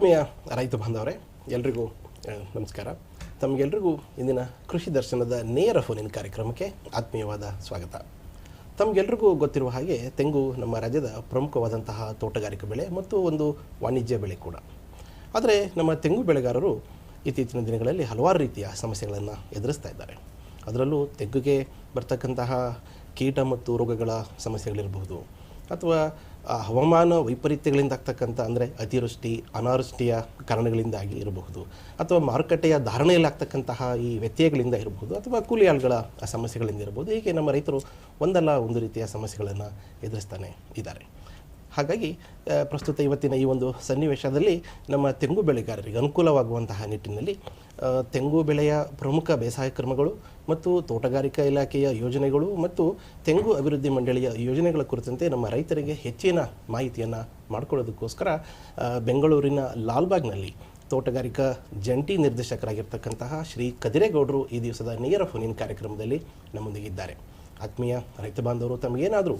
ಆತ್ಮೀಯ ರೈತ ಬಾಂಧವರೇ, ಎಲ್ರಿಗೂ ನಮಸ್ಕಾರ. ತಮಗೆಲ್ರಿಗೂ ಇಂದಿನ ಕೃಷಿ ದರ್ಶನದ ನೇರ ಫೋನಿನ ಕಾರ್ಯಕ್ರಮಕ್ಕೆ ಆತ್ಮೀಯವಾದ ಸ್ವಾಗತ. ತಮಗೆಲ್ರಿಗೂ ಗೊತ್ತಿರುವ ಹಾಗೆ ತೆಂಗು ನಮ್ಮ ರಾಜ್ಯದ ಪ್ರಮುಖವಾದಂತಹ ತೋಟಗಾರಿಕೆ ಬೆಳೆ ಮತ್ತು ಒಂದು ವಾಣಿಜ್ಯ ಬೆಳೆ ಕೂಡ. ಆದರೆ ನಮ್ಮ ತೆಂಗು ಬೆಳೆಗಾರರು ಇತ್ತೀಚಿನ ದಿನಗಳಲ್ಲಿ ಹಲವಾರು ರೀತಿಯ ಸಮಸ್ಯೆಗಳನ್ನು ಎದುರಿಸ್ತಾ ಇದ್ದಾರೆ. ಅದರಲ್ಲೂ ತೆಂಗುಗೆ ಬರ್ತಕ್ಕಂತಹ ಕೀಟ ಮತ್ತು ರೋಗಗಳ ಸಮಸ್ಯೆಗಳಿರಬಹುದು ಅಥವಾ ಹವಾಮಾನ ವೈಪರೀತ್ಯಗಳಿಂದ ಆಗ್ತಕ್ಕಂಥ ಅಂದರೆ ಅತಿವೃಷ್ಟಿ, ಅನಾವೃಷ್ಟಿಯ ಕಾರಣಗಳಿಂದಾಗಿ ಇರಬಹುದು. ಅಥವಾ ಮಾರುಕಟ್ಟೆಯ ಧಾರಣೆಯಲ್ಲಿ ಆಗ್ತಕ್ಕಂತಹ ಈ ವ್ಯತ್ಯಯಗಳಿಂದ ಇರಬಹುದು. ಅಥವಾ ಕೂಲಿ ಆಳುಗಳ ಸಮಸ್ಯೆಗಳಿಂದ ಇರಬಹುದು. ಹೀಗೆ ನಮ್ಮ ರೈತರು ಒಂದಲ್ಲ ಒಂದು ರೀತಿಯ ಸಮಸ್ಯೆಗಳನ್ನು ಎದುರಿಸ್ತಾನೆ ಇದ್ದಾರೆ. ಹಾಗಾಗಿ ಪ್ರಸ್ತುತ ಇವತ್ತಿನ ಈ ಒಂದು ಸನ್ನಿವೇಶದಲ್ಲಿ ನಮ್ಮ ತೆಂಗು ಬೆಳೆಗಾರರಿಗೆ ಅನುಕೂಲವಾಗುವಂತಹ ನಿಟ್ಟಿನಲ್ಲಿ ತೆಂಗು ಬೆಳೆಯ ಪ್ರಮುಖ ಬೇಸಾಯ ಕ್ರಮಗಳು ಮತ್ತು ತೋಟಗಾರಿಕಾ ಇಲಾಖೆಯ ಯೋಜನೆಗಳು ಮತ್ತು ತೆಂಗು ಅಭಿವೃದ್ಧಿ ಮಂಡಳಿಯ ಯೋಜನೆಗಳ ಕುರಿತಂತೆ ನಮ್ಮ ರೈತರಿಗೆ ಹೆಚ್ಚಿನ ಮಾಹಿತಿಯನ್ನು ಮಾಡಿಕೊಳ್ಳೋದಕ್ಕೋಸ್ಕರ ಬೆಂಗಳೂರಿನ ಲಾಲ್ಬಾಗ್ನಲ್ಲಿ ತೋಟಗಾರಿಕಾ ಜಂಟಿ ನಿರ್ದೇಶಕರಾಗಿರ್ತಕ್ಕಂತಹ ಶ್ರೀ ಕದಿರೇಗೌಡರು ಈ ದಿವಸದ ನೇರ ಫೋನಿನ ಕಾರ್ಯಕ್ರಮದಲ್ಲಿ ನಮ್ಮೊಂದಿಗಿದ್ದಾರೆ ಆತ್ಮೀಯ ರೈತ ಬಾಂಧವರು, ತಮಗೇನಾದರೂ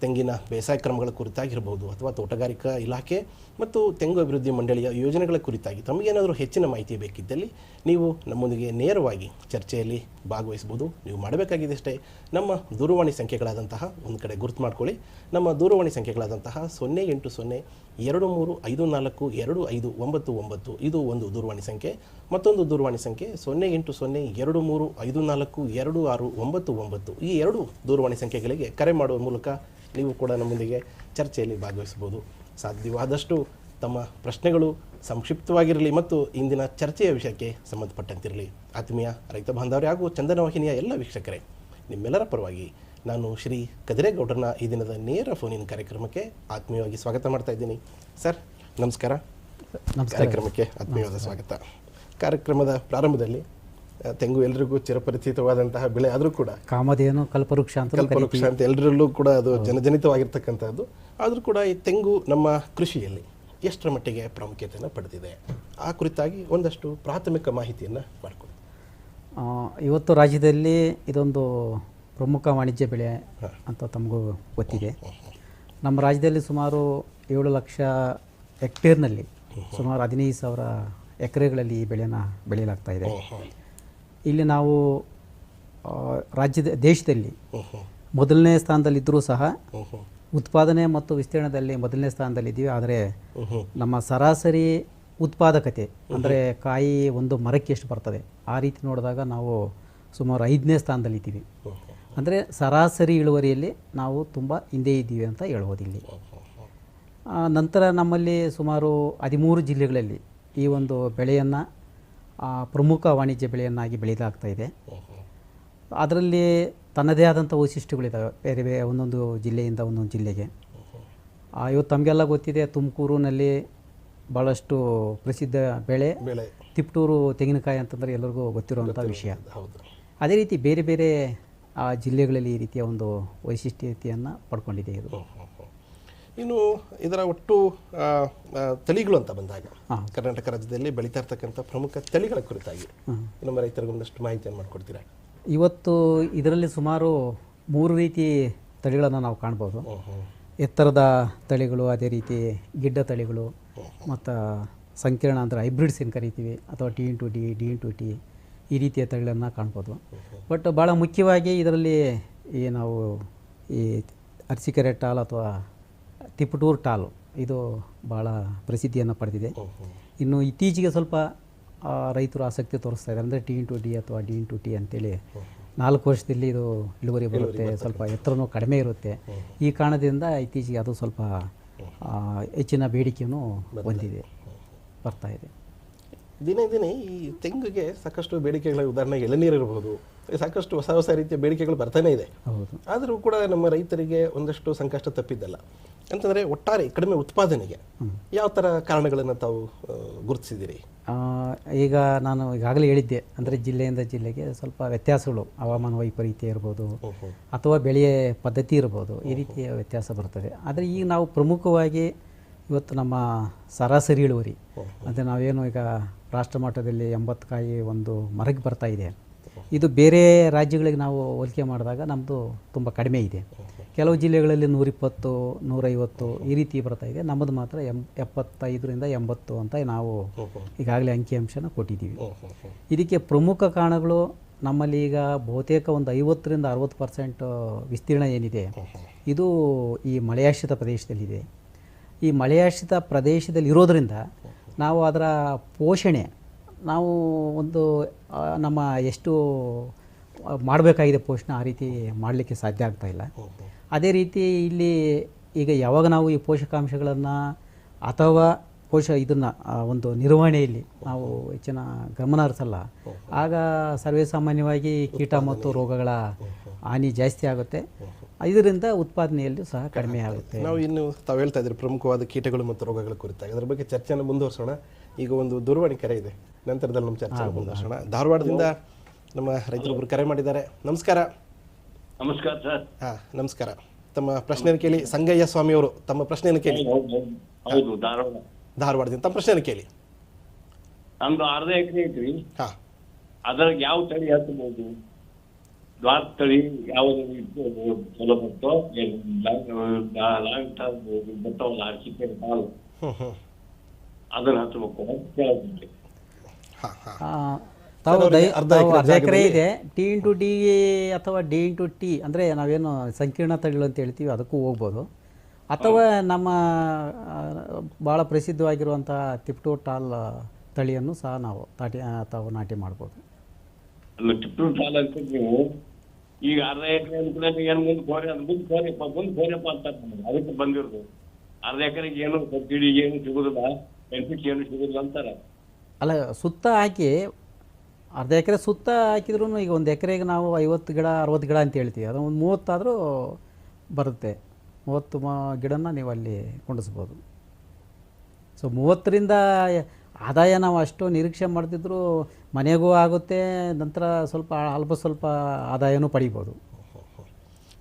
ತೆಂಗಿನ ಬೇಸಾಯ ಕ್ರಮಗಳ ಕುರಿತಾಗಿರ್ಬೋದು ಅಥವಾ ತೋಟಗಾರಿಕಾ ಇಲಾಖೆ ಮತ್ತು ತೆಂಗು ಅಭಿವೃದ್ಧಿ ಮಂಡಳಿಯ ಯೋಜನೆಗಳ ಕುರಿತಾಗಿ ತಮಗೇನಾದರೂ ಹೆಚ್ಚಿನ ಮಾಹಿತಿ ಬೇಕಿದ್ದಲ್ಲಿ ನೀವು ನಮ್ಮೊಂದಿಗೆ ನೇರವಾಗಿ ಚರ್ಚೆಯಲ್ಲಿ ಭಾಗವಹಿಸ್ಬೋದು ನೀವು ಮಾಡಬೇಕಾಗಿದ್ದಷ್ಟೇ ನಮ್ಮ ದೂರವಾಣಿ ಸಂಖ್ಯೆಗಳಾದಂತಹ ಒಂದು ಕಡೆ ಗುರುತು ಮಾಡ್ಕೊಳ್ಳಿ. ನಮ್ಮ ದೂರವಾಣಿ ಸಂಖ್ಯೆಗಳಾದಂತಹ ಸೊನ್ನೆ ಎಂಟು ಸೊನ್ನೆ ಎರಡು ಮೂರು ಐದು ನಾಲ್ಕು ಎರಡು ಐದು ಒಂಬತ್ತು ಒಂಬತ್ತು ಇದು ಒಂದು ದೂರವಾಣಿ ಸಂಖ್ಯೆ. ಮತ್ತೊಂದು ದೂರವಾಣಿ ಸಂಖ್ಯೆ ಸೊನ್ನೆ ಎಂಟು ಸೊನ್ನೆ ಎರಡು ಮೂರು ಐದು ನಾಲ್ಕು ಎರಡು ಆರು ಒಂಬತ್ತು ಒಂಬತ್ತು ಈ ಎರಡು ದೂರವಾಣಿ ಸಂಖ್ಯೆಗಳಿಗೆ ಕರೆ ಮಾಡುವ ಮೂಲಕ ನೀವು ಕೂಡ ನಮ್ಮೊಂದಿಗೆ ಚರ್ಚೆಯಲ್ಲಿ ಭಾಗವಹಿಸಬಹುದು. ಸಾಧ್ಯವಾದಷ್ಟು ತಮ್ಮ ಪ್ರಶ್ನೆಗಳು ಸಂಕ್ಷಿಪ್ತವಾಗಿರಲಿ ಮತ್ತು ಇಂದಿನ ಚರ್ಚೆಯ ವಿಷಯಕ್ಕೆ ಸಂಬಂಧಪಟ್ಟಂತಿರಲಿ. ಆತ್ಮೀಯ ರೈತ ಬಾಂಧವರೇ ಹಾಗೂ ಚಂದನ ವಾಹಿನಿಯ ಎಲ್ಲ ವೀಕ್ಷಕರೇ ನಿಮ್ಮೆಲ್ಲರ ಪರವಾಗಿ ನಾನು ಶ್ರೀ ಕದಿರೇಗೌಡರನ್ನ ಈ ದಿನದ ನೇರ ಫೋನಿನ ಕಾರ್ಯಕ್ರಮಕ್ಕೆ ಆತ್ಮೀಯವಾಗಿ ಸ್ವಾಗತ ಮಾಡ್ತಾ ಇದ್ದೀನಿ. ಸರ್ ನಮಸ್ಕಾರ. ಕಾರ್ಯಕ್ರಮಕ್ಕೆ ಆತ್ಮೀಯವಾದ ಸ್ವಾಗತ. ಕಾರ್ಯಕ್ರಮದ ಪ್ರಾರಂಭದಲ್ಲಿ ತೆಂಗು ಎಲ್ರಿಗೂ ಚಿರಪರಿಚಿತವಾದಂತಹ ಬೆಳೆ ಆದರೂ ಕೂಡ ಕಾಮಧೇನು ಕಲ್ಪವೃಕ್ಷ ಅಂತ ಕಲ್ಪವೃಕ್ಷ ಅಂತ ಎಲ್ಲರಲ್ಲೂ ಕೂಡ ಅದು ಜನಜನಿತವಾಗಿರ್ತಕ್ಕಂಥದ್ದು. ಆದರೂ ಕೂಡ ಈ ತೆಂಗು ನಮ್ಮ ಕೃಷಿಯಲ್ಲಿ ಎಷ್ಟರ ಮಟ್ಟಿಗೆ ಪ್ರಾಮುಖ್ಯತೆಯನ್ನು ಪಡೆದಿದೆ? ಆ ಕುರಿತಾಗಿ ಒಂದಷ್ಟು ಪ್ರಾಥಮಿಕ ಮಾಹಿತಿಯನ್ನು ಮಾಡಿಕೊಡಿ. ಇವತ್ತು ರಾಜ್ಯದಲ್ಲಿ ಇದೊಂದು ಪ್ರಮುಖ ವಾಣಿಜ್ಯ ಬೆಳೆ ಅಂತ ತಮಗೂ ಗೊತ್ತಿದೆ. ನಮ್ಮ ರಾಜ್ಯದಲ್ಲಿ ಸುಮಾರು ಏಳು ಲಕ್ಷ ಹೆಕ್ಟೇರ್ನಲ್ಲಿ ಸುಮಾರು ಹದಿನೈದು ಸಾವಿರ ಎಕರೆಗಳಲ್ಲಿ ಈ ಬೆಳೆಯನ್ನು ಬೆಳೆಯಲಾಗ್ತಾ ಇದೆ. ಇಲ್ಲಿ ನಾವು ರಾಜ್ಯದ ದೇಶದಲ್ಲಿ ಮೊದಲನೇ ಸ್ಥಾನದಲ್ಲಿದ್ದರೂ ಸಹ ಉತ್ಪಾದನೆ ಮತ್ತು ವಿಸ್ತೀರ್ಣದಲ್ಲಿ ಮೊದಲನೇ ಸ್ಥಾನದಲ್ಲಿದ್ದೀವಿ. ಆದರೆ ನಮ್ಮ ಸರಾಸರಿ ಉತ್ಪಾದಕತೆ ಅಂದರೆ ಕಾಯಿ ಒಂದು ಮರಕ್ಕೆ ಎಷ್ಟು ಬರ್ತದೆ? ಆ ರೀತಿ ನೋಡಿದಾಗ ನಾವು ಸುಮಾರು ಐದನೇ ಸ್ಥಾನದಲ್ಲಿದ್ದೀವಿ. ಅಂದರೆ ಸರಾಸರಿ ಇಳುವರಿಯಲ್ಲಿ ನಾವು ತುಂಬ ಹಿಂದೆ ಇದ್ದೀವಿ ಅಂತ ಹೇಳ್ಬೋದು ಇಲ್ಲಿ. ಆ, ನಂತರ ನಮ್ಮಲ್ಲಿ ಸುಮಾರು ಹದಿಮೂರು ಜಿಲ್ಲೆಗಳಲ್ಲಿ ಈ ಒಂದು ಬೆಳೆಯನ್ನು ಪ್ರಮುಖ ವಾಣಿಜ್ಯ ಬೆಳೆಯನ್ನಾಗಿ ಬೆಳೆಯಲಾಗ್ತಾ ಇದೆ. ಅದರಲ್ಲಿ ತನ್ನದೇ ಆದಂಥ ವೈಶಿಷ್ಟ್ಯಗಳಿದ್ದಾವೆ ಬೇರೆ ಬೇರೆ ಒಂದೊಂದು ಜಿಲ್ಲೆಯಿಂದ ಒಂದೊಂದು ಜಿಲ್ಲೆಗೆ. ಇವತ್ತು ತಮಗೆಲ್ಲ ಗೊತ್ತಿದೆ ತುಮಕೂರಿನಲ್ಲಿ ಭಾಳಷ್ಟು ಪ್ರಸಿದ್ಧ ಬೆಳೆ. ಬೆಳೆ. ತಿಪ್ಟೂರು ತೆಂಗಿನಕಾಯಿ ಅಂತಂದರೆ ಎಲ್ಲರಿಗೂ ಗೊತ್ತಿರುವಂಥ ವಿಷಯ. ಅದೇ ರೀತಿ ಬೇರೆ ಬೇರೆ ಆ ಜಿಲ್ಲೆಗಳಲ್ಲಿ ಈ ರೀತಿಯ ಒಂದು ವೈಶಿಷ್ಟ್ಯತೆಯನ್ನು ಪಡ್ಕೊಂಡಿದೆ ಇದು ಇನ್ನು ಇದರ ಒಟ್ಟು ತಳಿಗಳು ಅಂತ ಬಂದಾಗ ಹಾಂ. ಕರ್ನಾಟಕ ರಾಜ್ಯದಲ್ಲಿ ಬೆಳೀತಾ ಇರ್ತಕ್ಕಂಥ ಪ್ರಮುಖ ತಳಿಗಳ ಕುರಿತಾಗಿ. ನಮ್ಮ ರೈತರಿಗೆ ಒಂದಷ್ಟು ಮಾಹಿತಿಯನ್ನು ಮಾಡಿಕೊಡ್ತೀರಾ? ಇವತ್ತು ಇದರಲ್ಲಿ ಸುಮಾರು ಮೂರು ರೀತಿ ತಳಿಗಳನ್ನು ನಾವು ಕಾಣ್ಬೋದು. ಎತ್ತರದ ತಳಿಗಳು ಅದೇ ರೀತಿ ಗಿಡ್ಡ ತಳಿಗಳು ಮತ್ತು ಸಂಕೀರ್ಣ ಅಂದರೆ ಹೈಬ್ರಿಡ್ಸ್ ಏನು ಕರಿತೀವಿ ಅಥವಾ T into D D into T ಈ ರೀತಿಯ ತಳಿಗಳನ್ನು ಕಾಣ್ಬೋದು. ಬಟ್ ಭಾಳ ಮುಖ್ಯವಾಗಿ ಇದರಲ್ಲಿ ಈ ನಾವು ಈ ಅರ್ಸಿಕೆರೆಟ್ಟಾಲ್ ಟಾಲ್ ಅಥವಾ ತಿಪಟೂರ್ ಟಾಲು. ಇದು ಭಾಳ ಪ್ರಸಿದ್ಧಿಯನ್ನು ಪಡೆದಿದೆ. ಇನ್ನು ಇತ್ತೀಚೆಗೆ ಸ್ವಲ್ಪ ರೈತರು ಆಸಕ್ತಿ ತೋರಿಸ್ತಾ ಇದ್ದಾರೆ. ಅಂದರೆ ಟಿ ಇನ್ ಟು ಡಿ ಅಥವಾ ಡಿ ಇನ್ ಟು ಟಿ ಅಂತೇಳಿ ನಾಲ್ಕು ವರ್ಷದಲ್ಲಿ ಇದು ಇಳುವರಿ ಬರುತ್ತೆ. ಸ್ವಲ್ಪ ಎತ್ತರನೂ ಕಡಿಮೆ ಇರುತ್ತೆ. ಈ ಕಾರಣದಿಂದ ಇತ್ತೀಚೆಗೆ ಅದು ಸ್ವಲ್ಪ ಹೆಚ್ಚಿನ ಬೇಡಿಕೆಯನ್ನು ಹೊಂದಿದೆ. ಬರ್ತಾ ಇದೆ. ದಿನೇ ದಿನೇ ಈ ತೆಂಗಿಗೆ ಸಾಕಷ್ಟು ಬೇಡಿಕೆಗಳ ಉದಾಹರಣೆಗೆ ಎಳನೀರು ಇರಬಹುದು ಸಾಕಷ್ಟು ಹೊಸ ಹೊಸ ರೀತಿಯ ಬೇಡಿಕೆಗಳು ಬರ್ತಾನೆ ಇದೆ. ಹೌದು. ಆದರೂ ಕೂಡ ನಮ್ಮ ರೈತರಿಗೆ ಒಂದಷ್ಟು ಸಂಕಷ್ಟ ತಪ್ಪಿದ್ದಲ್ಲ. ಅಂತಂದರೆ ಒಟ್ಟಾರೆ ಕಡಿಮೆ ಉತ್ಪಾದನೆಗೆ ಯಾವ ಥರ ಕಾರಣಗಳನ್ನು ತಾವು ಗುರುತಿಸಿದಿರಿ? ಗುರುತಿಸಿದ್ದೀರಿ ಈಗ ನಾನು ಈಗಾಗಲೇ ಹೇಳಿದ್ದೆ ಅಂದರೆ ಜಿಲ್ಲೆಯಿಂದ ಜಿಲ್ಲೆಗೆ ಸ್ವಲ್ಪ ವ್ಯತ್ಯಾಸಗಳು ಹವಾಮಾನ ವೈಪರೀತ್ಯ ಇರ್ಬೋದು ಅಥವಾ ಬೆಳೆಯ ಪದ್ಧತಿ ಇರ್ಬೋದು ಈ ರೀತಿಯ ವ್ಯತ್ಯಾಸ ಬರ್ತದೆ. ಆದರೆ ಈಗ ನಾವು ಪ್ರಮುಖವಾಗಿ ಇವತ್ತು ನಮ್ಮ ಸರಾಸರಿ ಇಳುವರಿ ಅಂದರೆ ನಾವೇನು ಈಗ ರಾಷ್ಟ್ರ ಮಟ್ಟದಲ್ಲಿ ಎಂಬತ್ತು ಕಾಯಿ ಒಂದು ಮರಕ್ಕೆ ಬರ್ತಾ ಇದೆ. ಇದು ಬೇರೆ ರಾಜ್ಯಗಳಿಗೆ ನಾವು ಹೋಲಿಕೆ ಮಾಡಿದಾಗ ನಮ್ಮದು ತುಂಬ ಕಡಿಮೆ ಇದೆ. ಕೆಲವು ಜಿಲ್ಲೆಗಳಲ್ಲಿ ನೂರಿಪ್ಪತ್ತು ನೂರೈವತ್ತು ಈ ರೀತಿ ಬರ್ತಾ ಇದೆ. ನಮ್ಮದು ಮಾತ್ರ ಎಂ ಎಪ್ಪತ್ತೈದರಿಂದ ಎಂಬತ್ತು ಅಂತ ನಾವು ಈಗಾಗಲೇ ಅಂಕಿಅಂಶನ ಕೊಟ್ಟಿದ್ದೀವಿ. ಇದಕ್ಕೆ ಪ್ರಮುಖ ಕಾರಣಗಳು ನಮ್ಮಲ್ಲಿ ಈಗ ಬಹುತೇಕ ಒಂದು ಐವತ್ತರಿಂದ ಅರವತ್ತು ಪರ್ಸೆಂಟ್ ವಿಸ್ತೀರ್ಣ ಏನಿದೆ ಇದು ಈ ಮಳೆಯಾಶ್ರಿತ ಪ್ರದೇಶದಲ್ಲಿದೆ. ಈ ಮಳೆಯಾಶ್ರಿತ ಪ್ರದೇಶದಲ್ಲಿ ಇರೋದರಿಂದ ನಾವು ಅದರ ಪೋಷಣೆ ನಾವು ಒಂದು ನಮ್ಮ ಎಷ್ಟು ಮಾಡಬೇಕಾಗಿದೆ ಪೋಷಣೆ ಆ ರೀತಿ ಮಾಡಲಿಕ್ಕೆ ಸಾಧ್ಯ ಆಗ್ತಾ ಇಲ್ಲ. ಅದೇ ರೀತಿ ಇಲ್ಲಿ ಈಗ ಯಾವಾಗ ನಾವು ಈ ಪೋಷಕಾಂಶಗಳನ್ನು ಅಥವಾ ಪೋಷ ಇದನ್ನು ಒಂದು ನಿರ್ವಹಣೆಯಲ್ಲಿ ನಾವು ಹೆಚ್ಚಿನ ಗಮನ ಹರಿಸಲ್ಲ. ಆಗ ಸರ್ವೇ ಸಾಮಾನ್ಯವಾಗಿ ಕೀಟ ಮತ್ತು ರೋಗಗಳ ಹಾನಿ ಜಾಸ್ತಿ ಆಗುತ್ತೆ. ಇದರಿಂದ ಉತ್ಪಾದನೆಯಲ್ಲೂ ಸಹ ಕಡಿಮೆ ಆಗುತ್ತೆ. ನಾವು ಇನ್ನು ತಾವು ಹೇಳ್ತಾ ಇದ್ದೀರಿ ಪ್ರಮುಖವಾದ ಕೀಟಗಳು ಮತ್ತು ರೋಗಗಳ ಕುರಿತಾಗಿ. ಅದರ ಬಗ್ಗೆ ಚರ್ಚೆಯನ್ನು ಮುಂದುವರಿಸೋಣ. ಈಗ ಒಂದು ದೂರವಾಣಿ ಕರೆ ಇದೆ. ನಂತರದಲ್ಲಿ ನಮ್ಮ ಚರ್ಚೆ ಮುಂದುವರಿಸೋಣ ಧಾರವಾಡದಿಂದ ನಮ್ಮ ರೈತರೊಬ್ಬರು ಕರೆ ಮಾಡಿದ್ದಾರೆ. ನಮಸ್ಕಾರ. ನಮಸ್ಕಾರ ಸರ್. ಹಾ ನಮಸ್ಕಾರ. ತಮ್ಮ ಪ್ರಶ್ನೆಯನ್ನು ಕೇಳಿ ಸಂಗಯ್ಯ ಸ್ವಾಮಿ ಅವರು ತಮ್ಮ ಪ್ರಶ್ನೆಯನ್ನು ಕೇಳಿ. ಹೌದು ಧಾರವಾಡ. ಧಾರವಾಡದಿಂದ ತಮ್ಮ ಪ್ರಶ್ನೆಯನ್ನು ಕೇಳಿ. ನಮ್ದು ಅರ್ಧ ಎಕರೆ ಐತ್ರಿ. ಹಾ. ಅದ್ರಾಗ ಯಾವ ತಳಿ ಹತ್ತಬಹುದು ದ್ವಾರ ತಳಿ ಯಾವ್ದು ಇಟ್ಟು ಚಲೋ ಬರ್ತೋ? ಲಾಂಗ್ ಟರ್ಮ್ ಬರ್ತಾವಲ್ಲ ಹ್ಮ್ ಹ್ಮ್. ಅದನ್ನ ಹಚ್ಚಬೇಕು ಅಂತ ತಾವು ಅರ್ಧ ಎಕರೆ ಇದೆ. ಟಿ ಇಂಟು ಡಿ ಅಥವಾ ಡಿ ಇಂಟು ಟಿ ಅಂದರೆ ನಾವೇನು ಸಂಕೀರ್ಣ ತಳಿಗಳು ಅಂತ ಹೇಳ್ತೀವಿ ಅದಕ್ಕೂ ಹೋಗ್ಬೋದು. ಅಥವಾ ನಮ್ಮ ಬಹಳ ಭಾಳ ಪ್ರಸಿದ್ಧವಾಗಿರುವಂಥ ತಿಪ್ಟು ಟಾಲ್ ತಳಿಯನ್ನು ಸಹ ನಾವು ತಾಟಿ ಅಥವಾ ತಾವು ನಾಟಿ ಮಾಡ್ಬೋದು. ಅಲ್ಲ ಟಿಪ್ಪು ಸಾಲ ಅಂತ ನೀವು ಈಗ ಅರ್ಧ ಎಕರೆ ಅನ್ಕೊಂಡ್ರೆ ಏನು ಮುಂದೆ ಕೋರಿ ಅದು ಮುಂದೆ ಕೋರಿಪ್ಪ ಮುಂದೆ ಕೋರಿಪ್ಪ ಅಂತಾರೆ. ನಮ್ಗೆ ಅದಕ್ಕೆ ಬಂದಿರೋದು. ಅರ್ಧ ಎಕರೆಗೆ ಏನು ಸಬ್ಸಿಡಿ ಏನು ಸಿಗುದಿಲ್ಲ ಬೆನಿಫಿಟ್ ಏನು ಸಿಗುದಿಲ್ಲ ಅಂತಾರೆ. ಅಲ್ಲ, ಸುತ್ತ ಹಾಕಿ, ಅರ್ಧ ಎಕರೆ ಸುತ್ತ ಹಾಕಿದ್ರೂ ಈಗ ಒಂದು ಎಕರೆಗೆ ನಾವು ಐವತ್ತು ಗಿಡ, ಅರವತ್ತು ಗಿಡ ಅಂತ ಹೇಳ್ತೀವಿ. ಅದು ಒಂದು ಮೂವತ್ತಾದರೂ ಬರುತ್ತೆ. ಮೂವತ್ತು ಮ ಗಿಡನ ನೀವು ಅಲ್ಲಿ ಕುಂಡಿಸ್ಬೋದು. ಸೊ ಮೂವತ್ತರಿಂದ ಆದಾಯ ನಾವು ಅಷ್ಟು ನಿರೀಕ್ಷೆ ಮಾಡ್ತಿದ್ರು ಮನೆಗೂ ಆಗುತ್ತೆ, ನಂತರ ಸ್ವಲ್ಪ, ಅಲ್ಪ ಸ್ವಲ್ಪ ಆದಾಯನೂ ಪಡಿಬೋದು.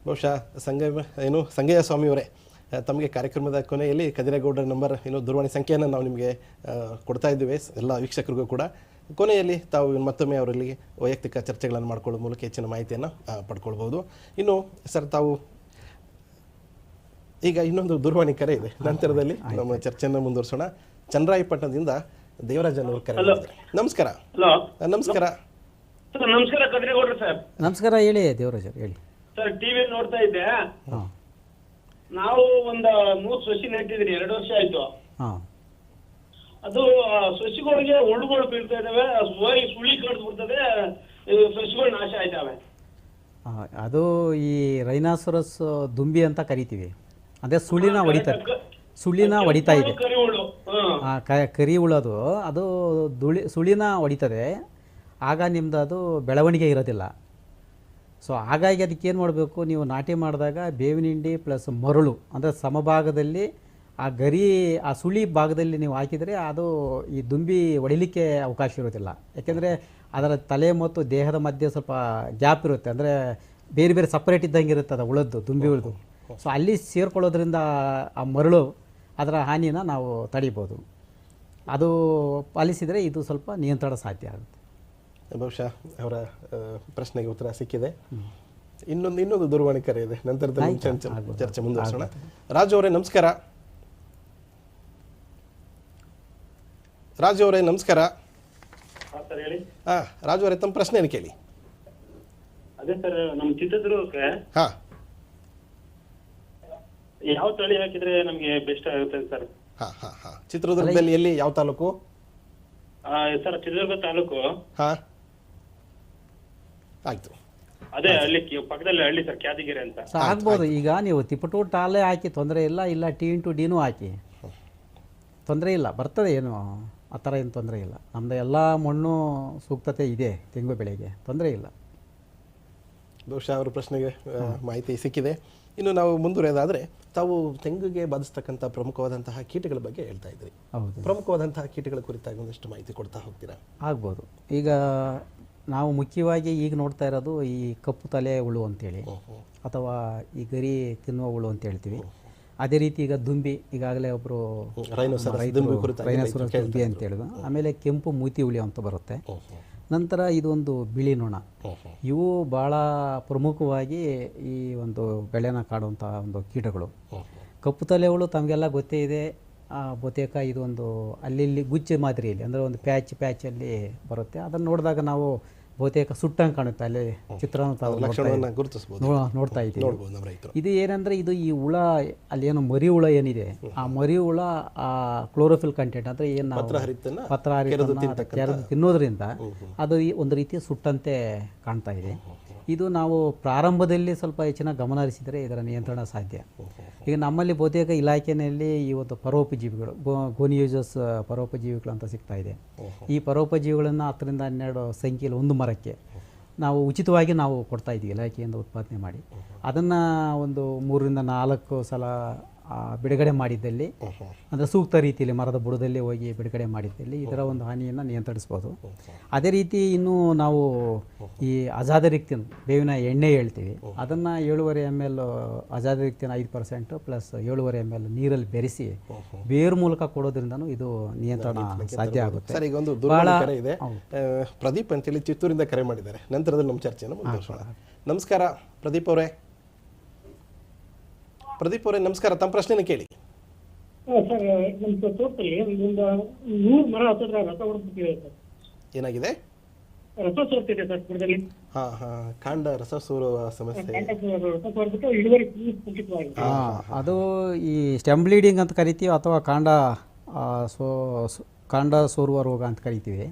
ಬಹುಶಃ ಸಂಗಯ್ಯ ಏನು, ಸಂಗಯ್ಯ ಸ್ವಾಮಿಯವರೇ ತಮಗೆ ಕಾರ್ಯಕ್ರಮದ ಕೊನೆಯಲ್ಲಿ ಕದಿರೇಗೌಡರ ನಂಬರ್ ಇನ್ನು ದೂರವಾಣಿ ಸಂಖ್ಯೆಯನ್ನು ನಾವು ನಿಮಗೆ ಕೊಡ್ತಾ ಇದ್ದೇವೆ. ಎಲ್ಲ ವೀಕ್ಷಕರಿಗೂ ಕೂಡ. ಕೊನೆಯಲ್ಲಿ ತಾವು ಮತ್ತೊಮ್ಮೆ ಅವರಲ್ಲಿ ವೈಯಕ್ತಿಕ ಚರ್ಚೆಗಳನ್ನು ಮಾಡ್ಕೊಳ್ಳೋ ಮೂಲಕ ಹೆಚ್ಚಿನ ಮಾಹಿತಿಯನ್ನು ಪಡ್ಕೊಳ್ಬೋದು ಇನ್ನು ಸರ್ ತಾವು ಈಗ ಇನ್ನೊಂದು ದೂರವಾಣಿ ಕರೆ ಇದೆ. ನಂತರದಲ್ಲಿ ನಮ್ಮ ಚರ್ಚೆಯನ್ನು ಮುಂದುವರಿಸೋಣ. ಚಂದ್ರಾಯಪಟ್ಟಣದಿಂದ ದೇವರಾಜನ್ ಅವರು ಕರೆ ನಮಸ್ಕಾರ. ನಮಸ್ಕಾರ. ಸರ್ ನಮಸ್ಕಾರ ಕದ್ರೇಗೌಡ್ರು ಸರ್. ನಮಸ್ಕಾರ ಹೇಳಿ ದೇವರಾಜ್ ಹೇಳಿ. ಸರ್ ಟಿವಿ ನೋಡ್ತಾ ಇದ್ದೆ. ಹಾಂ. ನಾವು ಒಂದ ಮೂರ್ ಸಸಿ ನೆಟ್ಟಿದ್ರಿ ಎರಡು ವರ್ಷ ಆಯ್ತು. ಹಾಂ. ಅದು ಸಸಿಗಳಿಗೆ ಹುಳುಗಳು ಬೀಳ್ತಾ ಇದಾವೆ ಹೋಗಿ ಸುಳಿ ಕಡ್ದು ಬಿಡ್ತದೆ ಈ ಸಸಿಗಳು ನಾಶ ಆಯ್ತಾವೆ. ಅದು ಈ ರೈನಾಸುರಸ್ ದುಂಬಿ ಅಂತ ಕರಿತೀವಿ. ಅದೇ ಸುಳಿನ ಹೊಡಿತಾರೆ ಸುಳಿನ ಹೊಡಿತಾ ಇದೆ. ಆ ಕ ಕರಿ ಉಳೋದು ಅದು ದುಳಿ ಸುಳಿನ ಹೊಡಿತದೆ. ಆಗ ನಿಮ್ದು ಅದು ಬೆಳವಣಿಗೆ ಇರೋದಿಲ್ಲ. ಸೊ ಹಾಗಾಗಿ ಅದಕ್ಕೆ ಏನು ಮಾಡಬೇಕು? ನೀವು ನಾಟಿ ಮಾಡಿದಾಗ ಬೇವಿನ ಹಿಂಡಿ ಪ್ಲಸ್ ಮರಳು ಅಂದರೆ ಸಮಭಾಗದಲ್ಲಿ ಆ ಗರಿ ಆ ಸುಳಿ ಭಾಗದಲ್ಲಿ ನೀವು ಹಾಕಿದರೆ ಅದು ಈ ದುಂಬಿ ಹೊಡಿಲಿಕ್ಕೆ ಅವಕಾಶ ಇರೋದಿಲ್ಲ ಯಾಕೆಂದರೆ ಅದರ ತಲೆ ಮತ್ತು ದೇಹದ ಮಧ್ಯೆ ಸ್ವಲ್ಪ ಗ್ಯಾಪ್ ಇರುತ್ತೆ. ಅಂದರೆ ಬೇರೆ ಬೇರೆ ಸಪ್ರೇಟ್ ಇದ್ದಂಗೆ ಇರುತ್ತೆ ಅದು ಉಳದ್ದು ದುಂಬಿ ಉಳಿದು. ಸೊ ಅಲ್ಲಿ ಸೇರ್ಕೊಳ್ಳೋದ್ರಿಂದ ಆ ಮರಳು ಅದರ ಹಾನಿನ ನಾವು ತಡಿಬೋದು. ಅದು ಪಾಲಿಸಿದರೆ ಇದು ಸ್ವಲ್ಪ ನಿಯಂತ್ರಣ ಸಾಧ್ಯ ಆಗುತ್ತೆ. ಬಹುಶಃ ಅವರ ಪ್ರಶ್ನೆಗೆ ಉತ್ತರ ಸಿಕ್ಕಿದೆ. ಇನ್ನೊಂದು ಇನ್ನೊಂದು ದೂರವಾಣಿ ಕರೆ ಇದೆ. ನಂತರದಲ್ಲಿ ಚರ್ಚೆ ಮುಂದುವರಿಸೋಣ. ರಾಜು ಅವರೇ ನಮಸ್ಕಾರ. ರಾಜು ಅವರೇ ನಮಸ್ಕಾರ. ಸರ್ ಹೇಳಿ. ಹಾ ರಾಜು ಅವರೇ ತಮ್ಮ ಪ್ರಶ್ನೆಯನ್ನು ಕೇಳಿ. ಅದೇ ಸರ್ ನಮ್ಮ ಚಿತ್ರದುರ್ಗಕ್ಕೆ ಹಾ. ಯಾವ ತಳಿ ಹಾಕಿದ್ರೆ ನಮಗೆ ಬೆಸ್ಟ್ ಆಗುತ್ತೆ ಸರ್? ಹಾ ಹಾ ಹಾ. ಚಿತ್ರದುರ್ಗದಲ್ಲಿ ಎಲ್ಲಿ ಯಾವ ತಾಲೂಕು? ಸರ್ ಚಿತ್ರದುರ್ಗ ತಾಲೂಕು. ಹಾ. ಆಯ್ತು. ಅದೇ ಹಳ್ಳಿ ಪಕ್ಕದಲ್ಲಿ ಹಳ್ಳಿ ಸರ್ ಕ್ಯಾದಿಗೆರೆ ಅಂತ. ಆಗ್ಬೋದು. ಈಗ ನೀವು ತಿಪ್ಪಟು ಟಾಲೆ ಹಾಕಿ ತೊಂದರೆ ಇಲ್ಲ ಇಲ್ಲ ಟಿ ಇಂಟು ಡಿನೂ ಹಾಕಿ. ತೊಂದರೆ ಇಲ್ಲ ಬರ್ತದೆ ಏನು. ಆ ಥರ ಏನು ತೊಂದರೆ ಇಲ್ಲ. ನಮ್ಮದು ಎಲ್ಲ ಮಣ್ಣು ಸೂಕ್ತತೆ ಇದೆ ತೆಂಗು ಬೆಳೆಗೆ ತೊಂದರೆ ಇಲ್ಲ. ಬಹುಶಃ ಅವರ ಪ್ರಶ್ನೆಗೆ ಆ, ಮಾಹಿತಿ ಸಿಕ್ಕಿದೆ. ಇನ್ನು ನಾವು ಮುಂದುವರೆಯೋದಾದರೆ ತಾವು ತೆಂಗುಗೆ ಬಾಧಿಸ್ತಕ್ಕಂಥ ಪ್ರಮುಖವಾದಂತಹ ಕೀಟಗಳ ಬಗ್ಗೆ ಹೇಳ್ತಾ ಇದ್ರಿ. ಹೌದು. ಪ್ರಮುಖವಾದಂತಹ ಕೀಟಗಳ ಕುರಿತಾಗಿ ಒಂದಷ್ಟು ಮಾಹಿತಿ ಕೊಡ್ತಾ ಹೋಗ್ತೀರಾ? ಆಗ್ಬೋದು. ಈಗ ನಾವು ಮುಖ್ಯವಾಗಿ ಈಗ ನೋಡ್ತಾ ಇರೋದು ಈ ಕಪ್ಪು ತಲೆ ಹುಳು ಅಂತೇಳಿ. ಅಥವಾ ಈ ಗರಿ ತಿನ್ನುವ ಹುಳು ಅಂತ ಹೇಳ್ತೀವಿ. ಅದೇ ರೀತಿ ಈಗ ದುಂಬಿ ಈಗಾಗಲೇ ಒಬ್ಬರು ರೈನೋಸರಸ್ ದುಂಬಿ ಅಂತ ಹೇಳಿದ್ರು. ಆಮೇಲೆ ಕೆಂಪು ಮೂತಿ ಹುಳಿ ಅಂತ ಬರುತ್ತೆ. ನಂತರ ಇದೊಂದು ಬಿಳಿ ನೊಣ. ಇವು ಭಾಳ ಪ್ರಮುಖವಾಗಿ ಈ ಒಂದು ಬೆಳೆನ ಕಾಡುವಂಥ ಒಂದು ಕೀಟಗಳು. ಕಪ್ಪು ತಲೆ ಹುಳು ತಮಗೆಲ್ಲ ಗೊತ್ತೇ ಇದೆ. ಆ, ಬಹುತೇಕ ಇದೊಂದು ಅಲ್ಲಿ ಗುಚ್ಚು ಗುಚ್ಚೆ ಮಾದರಿಯಲ್ಲಿ ಅಂದರೆ ಒಂದು ಪ್ಯಾಚ್ ಪ್ಯಾಚಲ್ಲಿ ಬರುತ್ತೆ. ಅದನ್ನು ನೋಡಿದಾಗ ನಾವು ಬಹುತೇಕ ಸುಟ್ಟಂಗೆ ಕಾಣುತ್ತೆ ಅಲ್ಲಿ ಚಿತ್ರನ ತಾವು ನೋಡ್ತಾ ಇದ್ದೀವಿ. ಗುರುತಿಸ್ಬೋದು. ನೋಡ್ತಾ ಇದ್ದೀವಿ. ನೋಡ್ಬೋದು ನಮ್ಮ ಇದು ಏನಂದ್ರೆ ಇದು ಈ ಹುಳ ಅಲ್ಲಿ ಏನು ಮರಿ ಹುಳ ಏನಿದೆ ಆ ಮರಿ ಹುಳ ಆ ಕ್ಲೋರೋಫಿಲ್ ಕಂಟೆಂಟ್ ಅಂದ್ರೆ ಏನು ಪತ್ರ ಕೆರೆದು ತಿನ್ನೋದ್ರಿಂದ ಅದು ಈ ಒಂದು ರೀತಿಯ ಸುಟ್ಟಂತೆ ಕಾಣ್ತಾ ಇದೆ. ಇದು ನಾವು ಪ್ರಾರಂಭದಲ್ಲಿ ಸ್ವಲ್ಪ ಹೆಚ್ಚಿನ ಗಮನ ಹರಿಸಿದರೆ ಇದರ ನಿಯಂತ್ರಣ ಸಾಧ್ಯ. ಈಗ ನಮ್ಮಲ್ಲಿ ಬಹುತೇಕ ಇಲಾಖೆಯಲ್ಲಿ ಈ ಒಂದು ಪರೋಪಜೀವಿಗಳು ಗೋ ಪರೋಪ ಪರೋಪಜೀವಿಗಳು ಅಂತ ಸಿಗ್ತಾ ಇದೆ. ಈ ಪರೋಪಜೀವಿಗಳನ್ನು ಹತ್ತರಿಂದ ಹನ್ನೆರಡು ಸಂಖ್ಯೆಯಲ್ಲಿ ಒಂದು ಮರಕ್ಕೆ ನಾವು ಉಚಿತವಾಗಿ ನಾವು ಕೊಡ್ತಾ ಇದ್ದೀವಿ ಇಲಾಖೆಯಿಂದ ಉತ್ಪಾದನೆ ಮಾಡಿ. ಅದನ್ನು ಒಂದು ಮೂರರಿಂದ ನಾಲ್ಕು ಸಲ ಬಿಡುಗಡೆ ಮಾಡಿದ್ದಲ್ಲಿ. ಅಂದರೆ ಸೂಕ್ತ ರೀತಿಯಲ್ಲಿ ಮರದ ಬುಡದಲ್ಲಿ ಹೋಗಿ ಬಿಡುಗಡೆ ಮಾಡಿದ್ದಲ್ಲಿ ಇದರ ಒಂದು ಹಾನಿಯನ್ನು ನಿಯಂತ್ರಿಸ್ಬೋದು. ಅದೇ ರೀತಿ ಇನ್ನೂ ನಾವು ಈ ಅಜಾದರಿಕ್ತಿನ್ ಬೇವಿನ ಎಣ್ಣೆ ಹೇಳ್ತೀವಿ. ಅದನ್ನು ಏಳುವರೆ ಎಂ ಎಲ್ ಅಜಾದರಿಕ್ತಿನ ಐದು ಪರ್ಸೆಂಟು ಪ್ಲಸ್ ಏಳುವರೆ ಎಂ ಎಲ್ ನೀರಲ್ಲಿ ಬೆರೆಸಿ ಬೇರು ಮೂಲಕ ಕೊಡೋದ್ರಿಂದನೂ ಇದು ನಿಯಂತ್ರಣ ಸಾಧ್ಯ ಆಗುತ್ತೆ. ಸರ್ ಈಗ ಒಂದು ಕರೆ ಇದೆ. ಪ್ರದೀಪ್ ಅಂತೇಳಿ ಚಿತ್ತೂರಿಂದ ಕರೆ ಮಾಡಿದ್ದಾರೆ. ನಂತರದಲ್ಲಿ ನಮ್ಮ ಚರ್ಚೆಯನ್ನು ನಮಸ್ಕಾರ ಪ್ರದೀಪ್ ಅವರೇ. ಪ್ರದೀಪ್ ಅವರೇ ನಮಸ್ಕಾರ. ತಮ್ಮ ಪ್ರಶ್ನೆನ ಕೇಳಿ. ಸರ್ ನಮ್ಮ ತೋಟದಲ್ಲಿ ಒಂದು ನೂರು ಮರ ಹತ್ತಿರ ರಸ ಹೊಡೆದ್ಬಿಟ್ಟಿದೆ ಸರ್. ಏನಾಗಿದೆ? ರಸ ಸೋರ್ತಿದೆ ಸರ್ ಬುಡದಲ್ಲಿ ಹಾ ಹಾ ಕಾಂಡ ರಸ ಸೋರುವ ಸಮಸ್ಯೆ. ರಸ ಸೋರ್ಬಿಟ್ಟು ಇಳುವರಿ ಫುಲ್ ಕುಂಠಿತವಾಗಿದೆ. ಆ, ಅದು ಈ ಸ್ಟೆಮ್ ಬ್ಲೀಡಿಂಗ್ ಅಂತ ಕರಿತೀವಿ ಅಥವಾ ಕಾಂಡ ಆ, ಸೋ ಸೋ- ಕಾಂಡ ಸೋರುವ ರೋಗ ಅಂತ ಕರಿತೀವಿ.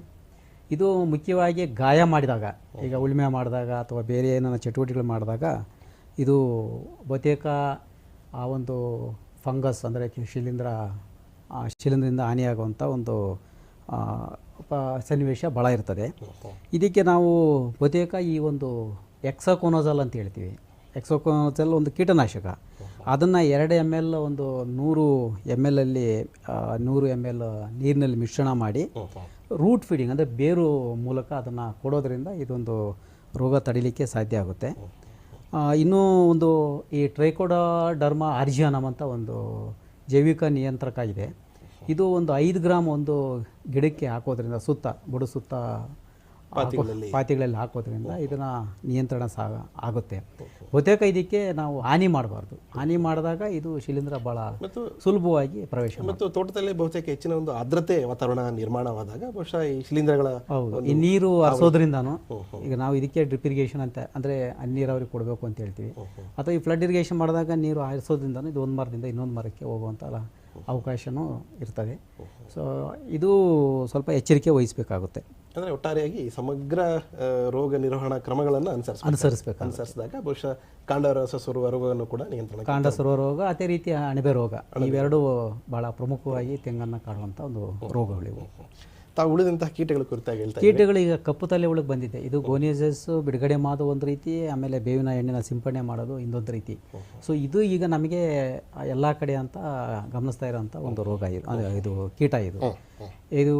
ಇದು ಮುಖ್ಯವಾಗಿ ಗಾಯ ಮಾಡಿದಾಗ ಈಗ ಉಳುಮೆ ಮಾಡಿದಾಗ ಅಥವಾ ಬೇರೆ ಏನಾರ ಚಟುವಟಿಕೆಗಳು ಮಾಡಿದಾಗ ಇದು ಬಹುತೇಕ ಆ ಒಂದು ಫಂಗಸ್ ಅಂದರೆ ಶಿಲೀಂಧ್ರ ಶಿಲೀಂಧ್ರದಿಂದ ಹಾನಿಯಾಗುವಂಥ ಒಂದು ಸನ್ನಿವೇಶ ಭಾಳ ಇರ್ತದೆ. ಇದಕ್ಕೆ ನಾವು ಬಹುತೇಕ ಈ ಒಂದು ಎಕ್ಸಕೋನೋಜಲ್ ಅಂತ ಹೇಳ್ತೀವಿ. ಎಕ್ಸೋಕೋನೋಜಲ್ ಒಂದು ಕೀಟನಾಶಕ. ಅದನ್ನು ಎರಡು ಎಂ ಎಲ್ ಒಂದು ನೂರು ಎಂ ಎಲ್ ಅಲ್ಲಿ ನೂರು ಎಂ ಎಲ್ ನೀರಿನಲ್ಲಿ ಮಿಶ್ರಣ ಮಾಡಿ ರೂಟ್ ಫೀಡಿಂಗ್ ಅಂದರೆ ಬೇರು ಮೂಲಕ ಅದನ್ನು ಕೊಡೋದ್ರಿಂದ ಇದೊಂದು ರೋಗ ತಡಿಲಿಕ್ಕೆ ಸಾಧ್ಯ ಆಗುತ್ತೆ. ಇನ್ನೂ ಒಂದು ಈ ಟ್ರೈಕೋಡರ್ಮ ಆರ್ಜಿಯಾನಮ್ ಅಂತ ಒಂದು ಜೈವಿಕ ನಿಯಂತ್ರಕ ಇದೆ. ಇದು ಒಂದು ಐದು ಗ್ರಾಮ್ ಒಂದು ಗಿಡಕ್ಕೆ ಹಾಕೋದ್ರಿಂದ ಸುತ್ತ ಬುಡ ಸುತ್ತ ಪಾತಿಗಳಲ್ಲಿ. ಹಾಕೋದ್ರಿಂದ ಇದನ್ನ ನಿಯಂತ್ರಣ ಸಹ ಆಗುತ್ತೆ. ಬಹುತೇಕ ಇದಕ್ಕೆ ನಾವು ಹಾನಿ ಮಾಡಬಾರ್ದು. ಹಾನಿ ಮಾಡಿದಾಗ ಇದು ಶಿಲೀಂಧ್ರ ಭಾಳ ಮತ್ತು ಸುಲಭವಾಗಿ ಪ್ರವೇಶ. ಮತ್ತು ತೋಟದಲ್ಲಿ ಬಹುತೇಕ ಹೆಚ್ಚಿನ ಒಂದು ಆದ್ರತೆ ವಾತಾವರಣ ನಿರ್ಮಾಣವಾದಾಗ ಬಹುಶಃ ಈ ಶಿಲೀಂಧ್ರಗಳ ಹೌದು. ಈ ನೀರು ಹರಿಸೋದ್ರಿಂದನೂ ಈಗ ನಾವು ಇದಕ್ಕೆ ಡ್ರಿಪ್ ಇರಿಗೇಷನ್ ಅಂತ ಅಂದರೆ ನೀರಾವರಿ ಕೊಡಬೇಕು ಅಂತ ಹೇಳ್ತೀವಿ. ಅಥವಾ ಈ ಫ್ಲಡ್ ಇರಿಗೇಷನ್ ಮಾಡಿದಾಗ ನೀರು ಹರಿಸೋದ್ರಿಂದನೂ ಇದು ಒಂದು ಮರದಿಂದ ಇನ್ನೊಂದು ಮರಕ್ಕೆ ಹೋಗುವಂಥ ಅವಕಾಶನೂ ಇರ್ತದೆ. ಸೊ ಇದು ಸ್ವಲ್ಪ ಎಚ್ಚರಿಕೆ ವಹಿಸಬೇಕಾಗುತ್ತೆ. ಅಂದ್ರೆ ಒಟ್ಟಾರೆಯಾಗಿ ಸಮಗ್ರ ರೋಗ ನಿರ್ವಹಣಾ ಕ್ರಮಗಳನ್ನು ಅನುಸರಿಸ ಅನುಸರಿಸಬೇಕು. ಅನುಸರಿಸಿದಾಗ ಬಹುಶಃ ಕಾಂಡ ರಸ ಸೂರುವ ರೋಗವನ್ನು ಕೂಡ ನಿಯಂತ್ರಣ ಕಾಂಡ ಸರುವ ರೋಗ ಅದೇ ರೀತಿಯ ಅಣಬೆ ರೋಗ ಇವೆರಡೂ ಬಹಳ ಪ್ರಮುಖವಾಗಿ ತೆಂಗನ್ನು ಕಾಡುವಂಥ ಒಂದು ರೋಗಗಳಿವು. ತಾವು ಉಳಿದಂತಹ ಕೀಟಗಳ ಕುರಿತಾಗಿ ಹೇಳ್ತಾರೆ ಕೀಟಗಳು ಈಗ ಕಪ್ಪು ತಲೆ ಒಳಗೆ ಬಂದಿದೆ. ಇದು ಗೋನಿಯಸಸ್ ಬಿಡುಗಡೆ ಮಾಡೋದು ಒಂದು ರೀತಿ ಆಮೇಲೆ ಬೇವಿನ ಎಣ್ಣೆನ ಸಿಂಪಡಣೆ ಮಾಡೋದು ಇನ್ನೊಂದು ರೀತಿ. ಸೊ ಇದು ಈಗ ನಮಗೆ ಎಲ್ಲ ಕಡೆ ಅಂತ ಗಮನಿಸ್ತಾ ಇರೋಂಥ ಒಂದು ರೋಗ ಇದು ಇದು ಕೀಟ ಇದು. ಇದು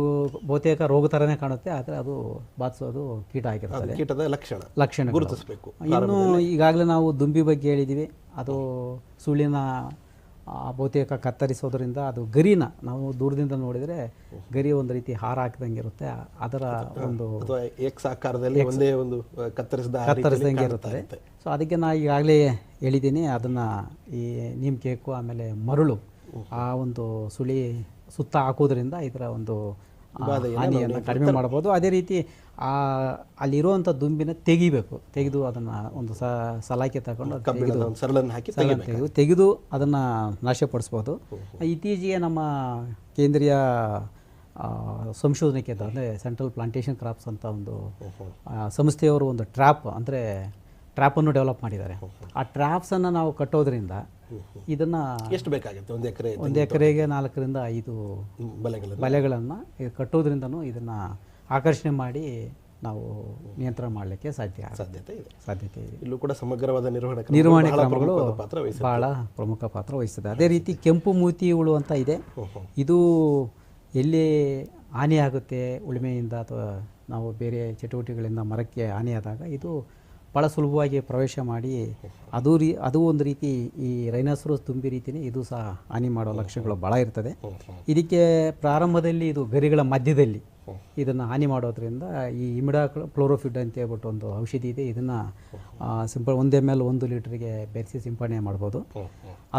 ಬಹುತೇಕ ರೋಗ ಥರನೇ ಕಾಣುತ್ತೆ ಆದರೆ ಅದು ಬಾಧಿಸೋದು ಕೀಟ ಆಗಿರ್ತದೆ. ಕೀಟದ ಲಕ್ಷಣ. ಲಕ್ಷಣ ಗುರುತಿಸಬೇಕು ಇನ್ನು ಈಗಾಗಲೇ ನಾವು ದುಂಬಿ ಬಗ್ಗೆ ಹೇಳಿದ್ದೀವಿ ಅದು ಸುಳ್ಳಿನ ಬಹುತೇಕ ಕತ್ತರಿಸೋದ್ರಿಂದ ಅದು ಗರಿನ ನಾವು ದೂರದಿಂದ ನೋಡಿದರೆ ಗರಿ ಒಂದು ರೀತಿ ಹಾರ ಹಾಕಿದಂಗೆ ಇರುತ್ತೆ ಅದರ ಒಂದು ಆಕಾರದಲ್ಲಿ ಒಂದೇ ಒಂದು ಕತ್ತರಿಸಿದ ಕತ್ತರಿಸಿದಂಗೆ ಇರುತ್ತೆ. ಸೊ ಅದಕ್ಕೆ ನಾ ಈಗಾಗಲೇ ಹೇಳಿದ್ದೀನಿ ಅದನ್ನು ಈ ನೀಮ್ ಕೇಕು ಆಮೇಲೆ ಮರಳು ಆ ಒಂದು ಸುಳಿ ಸುತ್ತ ಹಾಕೋದ್ರಿಂದ ಇದರ ಒಂದು ಹಾನಿಯನ್ನು ಕಡಿಮೆ ಮಾಡ್ಬೋದು ಅದೇ ರೀತಿ ಆ ಅಲ್ಲಿರುವಂಥ ದುಂಬಿನ ತೆಗಿಬೇಕು. ತೆಗೆದು ಅದನ್ನು ಒಂದು ಸ ಸಲಾಕೆ ತಗೊಂಡು ಸರಳನ್ನು ಹಾಕಿ ತೆಗೆದು ತೆಗೆದು ಅದನ್ನು ನಾಶಪಡಿಸ್ಬೋದು. ಇತ್ತೀಚೆಗೆ ನಮ್ಮ ಕೇಂದ್ರೀಯ ಸಂಶೋಧನೆ ಕೇಂದ್ರ ಅಂದರೆ ಸೆಂಟ್ರಲ್ ಪ್ಲಾಂಟೇಶನ್ ಕ್ರಾಪ್ಸ್ ಅಂತ ಒಂದು ಸಂಸ್ಥೆಯವರು ಒಂದು ಟ್ರ್ಯಾಪ್ ಅಂದರೆ ಟ್ರ್ಯಾಪನ್ನು ಡೆವಲಪ್ ಮಾಡಿದ್ದಾರೆ. ಆ ಟ್ರ್ಯಾಪ್ಸನ್ನು ನಾವು ಕಟ್ಟೋದ್ರಿಂದ ಇದನ್ನು ಎಷ್ಟು ಬೇಕಾಗುತ್ತೆ? ಒಂದು ಎಕರೆ ಒಂದು ಎಕರೆಗೆ ನಾಲ್ಕರಿಂದ ಐದು ಬಲೆಗಳನ್ನು. ಬಲೆಗಳನ್ನು ಕಟ್ಟೋದ್ರಿಂದನೂ ಇದನ್ನು ಆಕರ್ಷಣೆ ಮಾಡಿ ನಾವು ನಿಯಂತ್ರಣ ಮಾಡಲಿಕ್ಕೆ ಸಾಧ್ಯ ಸಾಧ್ಯತೆ ಇದೆ. ಸಾಧ್ಯತೆ ಇದೆ. ಇಲ್ಲೂ ಕೂಡ ಸಮಗ್ರವಾದ ನಿರ್ವಹಣೆ ನಿರ್ವಹಣೆ ಕ್ರಮಗಳು ಬಹಳ ಪ್ರಮುಖ ಪಾತ್ರ ವಹಿಸ್ತದೆ ಅದೇ ರೀತಿ ಕೆಂಪು ಮೂತಿ ಹುಳು ಅಂತ ಇದೆ. ಇದು ಎಲ್ಲಿ ಹಾನಿಯಾಗುತ್ತೆ ಉಳುಮೆಯಿಂದ ಅಥವಾ ನಾವು ಬೇರೆ ಚಟುವಟಿಕೆಗಳಿಂದ ಮರಕ್ಕೆ ಹಾನಿಯಾದಾಗ ಇದು ಭಾಳ ಸುಲಭವಾಗಿ ಪ್ರವೇಶ ಮಾಡಿ ಅದು ರೀ ಅದು ಒಂದು ರೀತಿ ಈ ರೈನಾಸ್ರೋಸ್ ತುಂಬಿ ರೀತಿಯೇ ಇದು ಸಹ ಹಾನಿ ಮಾಡೋ ಲಕ್ಷಣಗಳು ಭಾಳ ಇರ್ತದೆ. ಇದಕ್ಕೆ ಪ್ರಾರಂಭದಲ್ಲಿ ಇದು ಗರಿಗಳ ಮಧ್ಯದಲ್ಲಿ ಇದನ್ನು ಹಾನಿ ಮಾಡೋದ್ರಿಂದ ಈ ಇಮಿಡಾ ಕ್ಲೋರೋಫಿಡ್ ಅಂತ ಹೇಳ್ಬಿಟ್ಟು ಒಂದು ಔಷಧಿ ಇದೆ. ಇದನ್ನು ಸಿಂಪಲ್ ಒಂದು ಎಂ ಎಲ್ ಒಂದು ಲೀಟ್ರಿಗೆ ಬೆರೆಸಿ ಸಿಂಪಡಣೆ ಮಾಡ್ಬೋದು.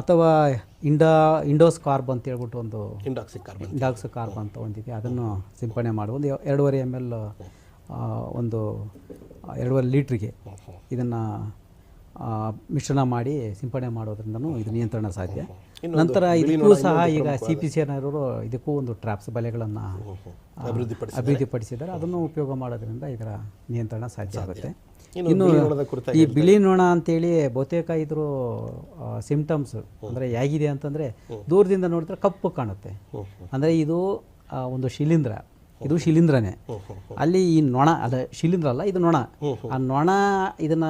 ಅಥವಾ ಇಂಡಾ ಇಂಡೋಸ್ ಕಾರ್ಬ್ ಅಂತ ಹೇಳ್ಬಿಟ್ಟು ಒಂದು ಇಂಡಾಕ್ಸಿಕ್ ಕಾರ್ಬ್ ಇಂಡಾಕ್ಸ್ ಕಾರ್ಬ್ ಅಂತ ಒಂದಿದೆ. ಅದನ್ನು ಸಿಂಪಡಣೆ ಮಾಡ್ಬೋದು. ಒಂದು ಎರಡೂವರೆ ಎಂ ಎಲ್ ಒಂದು ಎರಡೂವರೆ ಲೀಟ್ರಿಗೆ ಇದನ್ನು ಮಿಶ್ರಣ ಮಾಡಿ ಸಿಂಪಡಣೆ ಮಾಡೋದ್ರಿಂದನೂ ಇದು ನಿಯಂತ್ರಣ ಸಾಧ್ಯ. ನಂತರ ಇದಕ್ಕೂ ಸಹ ಈಗ ಸಿ ಪಿ ಸಿ ಅವರು ಇದಕ್ಕೂ ಒಂದು ಟ್ರಾಪ್ಸ್ ಬಲೆಗಳನ್ನು ಅಭಿವೃದ್ಧಿಪಡಿಸಿದ್ದಾರೆ. ಅದನ್ನು ಉಪಯೋಗ ಮಾಡೋದ್ರಿಂದ ಇದರ ನಿಯಂತ್ರಣ ಸಾಧ್ಯ ಆಗುತ್ತೆ. ಇನ್ನು ಈ ಬಿಳಿ ನೊಣ ಅಂತೇಳಿ ಬಹುತೇಕ ಇದ್ರು ಸಿಂಪ್ಟಮ್ಸ್ ಅಂದರೆ ಹೇಗಿದೆ ಅಂತಂದರೆ ದೂರದಿಂದ ನೋಡಿದ್ರೆ ಕಪ್ಪು ಕಾಣುತ್ತೆ. ಅಂದರೆ ಇದು ಒಂದು ಶಿಲೀಂಧ್ರ. ಇದು ಶಿಲೀಂಧ್ರನೇ. ಅಲ್ಲಿ ಈ ನೊಣ ಅದ ಶಿಲೀಂಧ್ರ ಅಲ್ಲ ಇದು ನೊಣ. ಆ ನೊಣ ಇದನ್ನ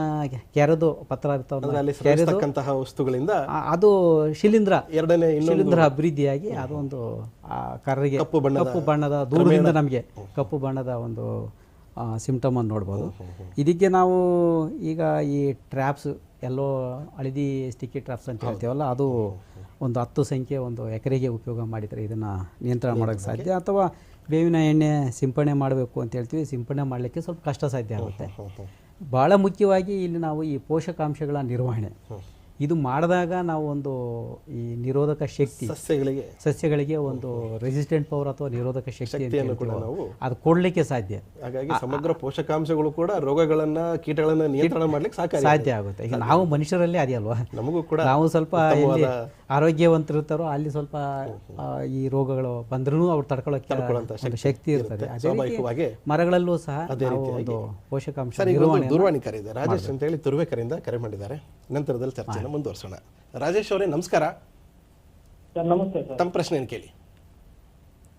ಕೆರೆದು ಪತ್ರ ಇರ್ತಾವಂತಹ ವಸ್ತುಗಳಿಂದ ಅದು ಶಿಲೀಂಧ್ರ. ಎರಡನೇ ಶಿಲೀಂಧ್ರ ಅಭಿವೃದ್ಧಿಯಾಗಿ ಅದು ಒಂದು ಆ ಕರ್ರಿಗೆ ಕಪ್ಪು ಬಣ್ಣದ- ದೂರದಿಂದ ನಮಗೆ ಕಪ್ಪು ಬಣ್ಣದ ಒಂದು ಸಿಂಪ್ಟಮ್ ಅನ್ನು ನೋಡ್ಬೋದು. ಇದಕ್ಕೆ ನಾವು ಈಗ ಈ ಟ್ರ್ಯಾಪ್ಸ್ ಎಲ್ಲೋ ಹಳದಿ ಸ್ಟಿಕ್ಕಿ ಟ್ರ್ಯಾಪ್ಸ್ ಅಂತ ಹೇಳ್ತೀವಲ್ಲ ಅದು ಒಂದು ಹತ್ತು ಸಂಖ್ಯೆ ಒಂದು ಎಕರೆಗೆ ಉಪಯೋಗ ಮಾಡಿದರೆ ಇದನ್ನು ನಿಯಂತ್ರಣ ಮಾಡೋಕ್ಕೆ ಸಾಧ್ಯ. ಅಥವಾ ಬೇವಿನ ಎಣ್ಣೆ ಸಿಂಪಡಣೆ ಮಾಡಬೇಕು ಅಂತ ಹೇಳ್ತೀವಿ. ಸಿಂಪಡಣೆ ಮಾಡಲಿಕ್ಕೆ ಸ್ವಲ್ಪ ಕಷ್ಟ ಸಾಧ್ಯ ಆಗುತ್ತೆ. ಭಾಳ ಮುಖ್ಯವಾಗಿ ಇಲ್ಲಿ ನಾವು ಈ ಪೋಷಕಾಂಶಗಳ ನಿರ್ವಹಣೆ. ಇದು ಮಾಡಿದಾಗ ನಾವು ಒಂದು ಈ ನಿರೋಧಕ ಶಕ್ತಿ ಸಸ್ಯಗಳಿಗೆ. ಸಸ್ಯಗಳಿಗೆ ಒಂದು ರೆಸಿಸ್ಟೆಂಟ್ ಪವರ್ ಅಥವಾ ನಿರೋಧಕ ಶಕ್ತಿ ಶಕ್ತಿಯನ್ನು ಕೂಡ ನಾವು ಅದು ಕೊಡ್ಲಿಕ್ಕೆ ಸಾಧ್ಯ. ಹಾಗಾಗಿ ಸಮಗ್ರ ಪೋಷಕಾಂಶಗಳು ಕೂಡ ರೋಗಗಳನ್ನ ಕೀಟಗಳನ್ನ ನಿಯಂತ್ರಣ ಮಾಡ್ಲಿಕ್ಕೆ ಸಾಕ ಸಾಧ್ಯ ಆಗುತ್ತೆ. ಈಗ ನಾವು ಮನುಷ್ಯರಲ್ಲೇ ಅದೇ ಅಲ್ವಾ ನಮಗೂ ಕೂಡ ನಾವು ಸ್ವಲ್ಪ ಆರೋಗ್ಯವಂತರಿರ್ತಾರೋ ಅಲ್ಲಿ ಸ್ವಲ್ಪ ಈ ರೋಗಗಳು ಬಂದ್ರೂ ಅವ್ರು ತಡ್ಕೊಳ್ಳೋಕೆ ಶಕ್ತಿ ಇರ್ತದೆ. ಅದೇ ಮರಗಳಲ್ಲೂ ಸಹ ಒಂದು ಪೋಷಕಾಂಶ ದೂರವಾಣಿ ಕರೆ ಇದೆ. ರಾಜೇಶ್ ಅಂತ ಹೇಳಿ ತುರುವೇಕರಿಂದ ಕರೆ ಮಾಡಿದ್ದಾರೆ. ನಂತರದಲ್ಲಿ ಚರ್ಚೆನ ಮುಂದುವರ್ಸೋಣ. ರಾಜೇಶ್ ಅವರೇ ನಮಸ್ಕಾರ. ಸರ್ ನಮಸ್ತೆ ಸರ್. ತಮ್ಮ ಪ್ರಶ್ನೆ ಏನು ಕೇಳಿ.